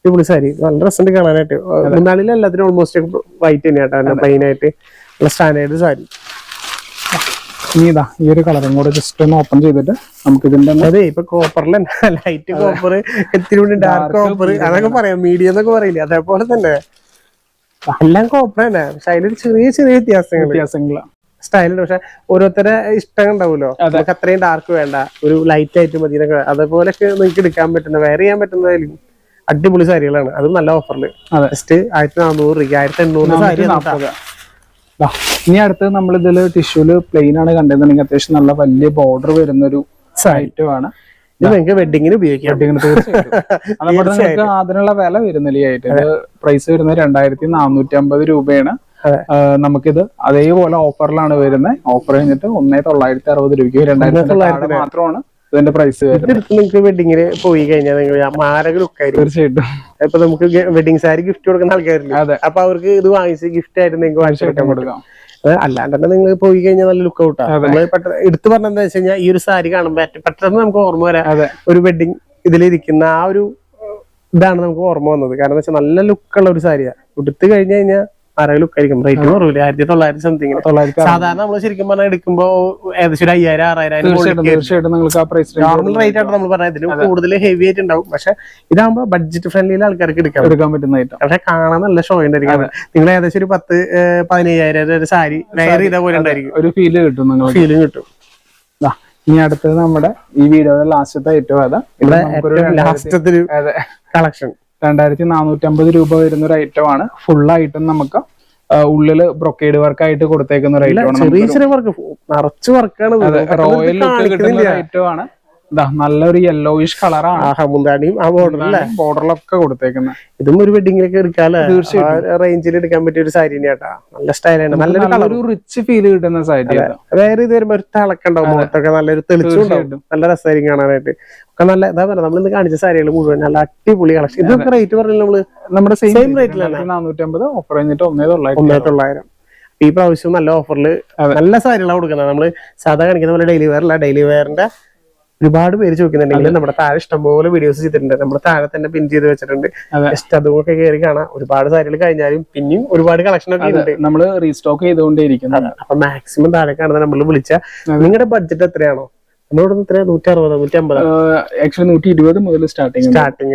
അടിപൊളി സാരി. നല്ല രസമുണ്ട് കാണാനായിട്ട്. മൂന്നാളിൽ എല്ലാത്തിനും ഓൾമോസ്റ്റ് വൈറ്റ് തന്നെയാട്ടോ പ്ലെയിൻ ആയിട്ട്. നല്ല സ്റ്റാൻഡേർഡ് സാരി. ഇനി ഇതാ ഈ ഒരു കളറും കൂടെ ജസ്റ്റ് ഒന്ന് ഓപ്പൺ ചെയ്തിട്ട് നമുക്ക് ഇതിന്റെ അതെ ഇപ്പൊ കോപ്പറിൽ ലൈറ്റ് കോപ്പർ എത്തിരി ഡാർക്ക് കോപ്പർ അതൊക്കെ പറയാം. മീഡിയം എന്നൊക്കെ പറയില്ലേ? അതേപോലെ തന്നെ. എല്ലാം കോപ്പർ തന്നെ. പക്ഷെ അതിലൊരു ചെറിയ ചെറിയ വ്യത്യാസങ്ങൾ വ്യത്യാസങ്ങളാണ് സ്റ്റൈലുണ്ട് പക്ഷെ ഓരോരുത്തരെ ഇഷ്ടം ഉണ്ടാവുമല്ലോ നമുക്ക് അത്രയും ഡാർക്ക് വേണ്ട. ഒരു ലൈറ്റ് ആയിട്ട് മതി എന്നൊക്കെ. അതേപോലെയൊക്കെ നിങ്ങൾക്ക് എടുക്കാൻ പറ്റുന്ന വെയർ ചെയ്യാൻ പറ്റുന്നതായാലും അടിപൊളി സാരികളാണ്. അതും നല്ല ഓഫറിൽ. ജസ്റ്റ് ആയിരത്തി നാനൂറ് രൂപ ആയിരത്തി എണ്ണൂറ് സാരി ഇനി അടുത്ത് നമ്മൾ ഇതിൽ ടിഷ്യൂൽ പ്ലെയിൻ ആണ് കണ്ടെന്നുണ്ടെങ്കിൽ അത്യാവശ്യം നല്ല വലിയ ബോർഡർ വരുന്ന ഒരു ഐറ്റം ആണ്. ഇത് നിങ്ങൾക്ക് വെഡിങ്ങിന് ഉപയോഗിക്കാം. വെഡിങ്ങിന് തീർച്ചയായിട്ടും. അതിനുള്ള വില വരുന്നില്ല? ആയിട്ട് ഇത് പ്രൈസ് വരുന്നത് രണ്ടായിരത്തി നാനൂറ്റി അമ്പത് രൂപയാണ് നമുക്കിത് അതേപോലെ ഓഫറിലാണ് വരുന്നത്. ഓഫർ കഴിഞ്ഞിട്ട് ഒന്നേ തൊള്ളായിരത്തി അറുപത് രൂപയ്ക്ക് രണ്ടായിരത്തി മാത്രമാണ്. ഇതിന്റെ പ്രൈസ് നിങ്ങൾക്ക് വെഡിങ്ങിൽ പോയി കഴിഞ്ഞാൽ നിങ്ങൾ മാരക ലുക്കായിരിക്കും തീർച്ചയായിട്ടും. ഇപ്പൊ നമുക്ക് വെഡിങ് സാരി ഗിഫ്റ്റ് കൊടുക്കുന്ന ആൾക്കാരില്ല? അതെ. അപ്പൊ അവർക്ക് ഇത് വാങ്ങിച്ച് ഗിഫ്റ്റ് ആയിട്ട് നിങ്ങൾക്ക് വാങ്ങിച്ചു കൊടുക്കാൻ കൊടുക്കാം. അല്ലാണ്ട് തന്നെ നിങ്ങൾ പോയി കഴിഞ്ഞാൽ നല്ല ലുക്ക് ഔട്ടാ നമ്മൾ പെട്ടെന്ന് എടുത്തു പറഞ്ഞ എന്താ വെച്ച് കഴിഞ്ഞാൽ ഈ ഒരു സാരി കാണുമ്പോൾ പെട്ടെന്ന് നമുക്ക് ഓർമ്മ വരാം അതെ. ഒരു വെഡിങ് ഇതിലിരിക്കുന്ന ആ ഒരു ഇതാണ് നമുക്ക് ഓർമ്മ വന്നത്. കാരണം എന്താ വെച്ചാൽ നല്ല ലുക്കുള്ള ഒരു സാരിയാണ് ഉടുത്ത് കഴിഞ്ഞു കഴിഞ്ഞാൽ പര ലുക്ക് ആയിരിക്കും റേറ്റ് കുറവില്ല? ആയിരത്തി തൊള്ളായിരത്തി സംതിങ് സാധാരണ നമ്മൾ ശരിക്കും പറഞ്ഞാൽ എടുക്കുമ്പോ ഏകദേശം ഒരു അയ്യായിരം ആറായിരം നോർമൽ റേറ്റ് ആയിട്ട് നമ്മൾ പറഞ്ഞത് ഇതിലും കൂടുതൽ ഹെവി ആയിട്ട് ഉണ്ടാവും. പക്ഷെ ഇതാകുമ്പോ ബഡ്ജറ്റ് ഫ്രണ്ട്ലിയിൽ ആൾക്കാർക്ക് എടുക്കാം എടുക്കാൻ പറ്റുന്ന പക്ഷെ കാണാൻ നല്ല ഷോ ഉണ്ടായിരിക്കും. നിങ്ങൾ ഏകദേശം ഒരു പത്ത് പതിനയ്യായിരം ഒരു സാരി വെയർ ചെയ്ത പോലെ ഉണ്ടായിരിക്കും. ഒരു ഫീൽ കിട്ടും ഫീലിംഗ് കിട്ടും. ഇനി അടുത്തത് നമ്മുടെ ഈ വീഡിയോയുടെ ലാസ്റ്റത്തെ ഏറ്റവും അതാ. ലാസ്റ്റത്തെ കളക്ഷൻ രണ്ടായിരത്തി നാനൂറ്റമ്പത് രൂപ വരുന്ന ഒരു ഐറ്റം ആണ്. ഫുൾ ആയിട്ടും നമുക്ക് ഉള്ളിൽ ഉള്ളിൽ ബ്രൊക്കേഡ് വർക്ക് ആയിട്ട് കൊടുത്തേക്കുന്ന ഒരു ഐറ്റം ആണ് റോയൽ ലുക്ക് കിട്ടുന്ന ഐറ്റം ആണ്. നല്ലൊരു യെല്ലോയിഷ് കളറാണ് ആ ഹമുന്താണിയും ആ ബോർഡർ അല്ലേ? ബോർഡറിലൊക്കെ കൊടുത്തേക്കുന്നത് ഇതും ഒരു വെഡിങ്ങിലൊക്കെ എടുക്കാല്ലേ റേഞ്ചിൽ എടുക്കാൻ പറ്റിയ ഒരു സാരി തന്നെയാട്ടാ നല്ല സ്റ്റൈലാണ് നല്ലൊരു കളർ റിച്ച് ഫീൽ കിട്ടുന്ന സാരി വേറെ ഇത് വരുമ്പോ ഒരു തിളക്കുണ്ടാവും മുഖത്തൊക്കെ. നല്ലൊരു തെളിച്ചുണ്ടാവും നല്ല രസമായിരിക്കും കാണാനായിട്ട്. ഒക്കെ നല്ല എന്താ പറയുക നമ്മൾ ഇന്ന് കാണിച്ച സാരികൾ മുഴുവൻ നല്ല അടിപൊളി കളക്ഷൻ ഇതൊക്കെ റേറ്റ് പറഞ്ഞില്ല നമ്മൾ? നമ്മുടെ സെയിം റേറ്റിലാണ് ലാണ്. നാനൂറ്റമ്പത് ഓഫർ കഴിഞ്ഞിട്ട് ഒന്നേ തൊള്ളായിരത്തി ഒന്നേ തൊള്ളായിരം. ഈ പ്രാവശ്യം നല്ല ഓഫറിൽ നല്ല സാരികളാണ് കൊടുക്കുന്നത്. നമ്മൾ സാധാ കാണിക്കുന്ന പോലെ ഡെയിലി വെയർ അല്ല. ഡെയിലി വെയറിന്റെ ഒരുപാട് പേര് ചോദിക്കുന്നുണ്ടെങ്കിൽ നമ്മുടെ താഴെ ഇഷ്ടംപോലെ വീഡിയോസ് ചെയ്തിട്ടുണ്ട്. നമ്മുടെ താഴെ തന്നെ പിൻ ചെയ്ത് വെച്ചിട്ടുണ്ട്. ജസ്റ്റ് അതുമൊക്കെ കയറി കാണാം. ഒരുപാട് സാരികൾ കഴിഞ്ഞാലും പിന്നെയും ഒരുപാട് കളക്ഷൻ ഒക്കെ ഉണ്ട്. നമ്മൾ റീസ്റ്റോക്ക് ചെയ്തുകൊണ്ടേയിരിക്കുന്നത് അപ്പൊ മാക്സിമം താഴെ കാണുന്ന നമ്മൾ വിളിച്ച നിങ്ങളുടെ ബഡ്ജറ്റ് എത്രയാണോ?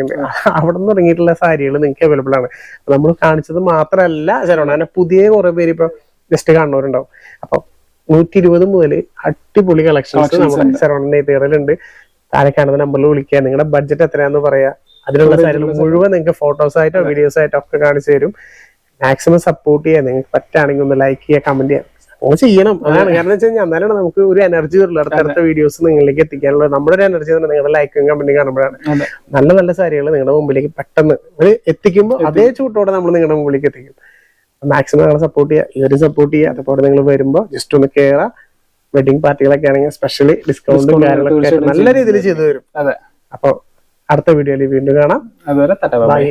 ഉണ്ട്. അവിടെ നിന്ന് തുടങ്ങിയിട്ടുള്ള സാരികൾ നിങ്ങൾക്ക് അവൈലബിൾ ആണ്. നമ്മൾ കാണിച്ചത് മാത്രമല്ല ശരവണ. പുതിയ കുറെ പേര് ഇപ്പൊ ജസ്റ്റ് കാണുന്നവരുണ്ടാവും. അപ്പൊ നൂറ്റി ഇരുപത് മുതൽ അടിപൊളി കളക്ഷൻസ് നമ്മുടെ ശരവണന്റെ തിയറിലുണ്ട് താഴെ കാണുന്ന നമ്പറിൽ വിളിക്കുക നിങ്ങളുടെ ബഡ്ജറ്റ് എത്രയാന്ന് പറയാ. അതിനുള്ള സാരികൾ മുഴുവൻ നിങ്ങൾക്ക് ഫോട്ടോസ് ആയിട്ടോ വീഡിയോസ് ആയിട്ടോ ഒക്കെ കാണിച്ചു തരും. മാക്സിമം സപ്പോർട്ട് ചെയ്യാം. നിങ്ങൾക്ക് പറ്റുകയാണെങ്കിൽ ഒന്ന് ലൈക്ക് ചെയ്യുക കമന്റ് ചെയ്യുക അങ്ങനെ ചെയ്യണം. അതാണ് കാരണം വെച്ച് കഴിഞ്ഞാൽ എന്നാലാണ് നമുക്ക് ഒരു എനർജി വരുള്ളൂ അടുത്തടുത്ത വീഡിയോസ് നിങ്ങളിലേക്ക് എത്തിക്കാനുള്ള നമ്മുടെ ഒരു എനർജി തന്നെ നിങ്ങളുടെ ലൈക്കും കമന്റും കാണുമ്പോഴാണ്. നല്ല നല്ല സാരികൾ നിങ്ങളുടെ മുമ്പിലേക്ക് പെട്ടെന്ന് എത്തിക്കുമ്പോൾ അതേ ചൂട്ടോടെ നമ്മൾ നിങ്ങളുടെ മുമ്പിലേക്ക് എത്തിക്കും. മാക്സിമം നിങ്ങളെ സപ്പോർട്ട് ചെയ്യുക ഇവരും സപ്പോർട്ട് ചെയ്യുക അതുപോലെ നിങ്ങൾ വരുമ്പോൾ ജസ്റ്റ് ഒന്ന് കയറാം വെഡിങ് പാർട്ടികളൊക്കെ ആണെങ്കിൽ സ്പെഷ്യലി ഡിസ്കൗണ്ടും കാര്യങ്ങളൊക്കെ നല്ല രീതിയിൽ ചെയ്തു തരും. അതെ. അപ്പോൾ അടുത്ത വീഡിയോയിൽ വീണ്ടും കാണാം. ബൈ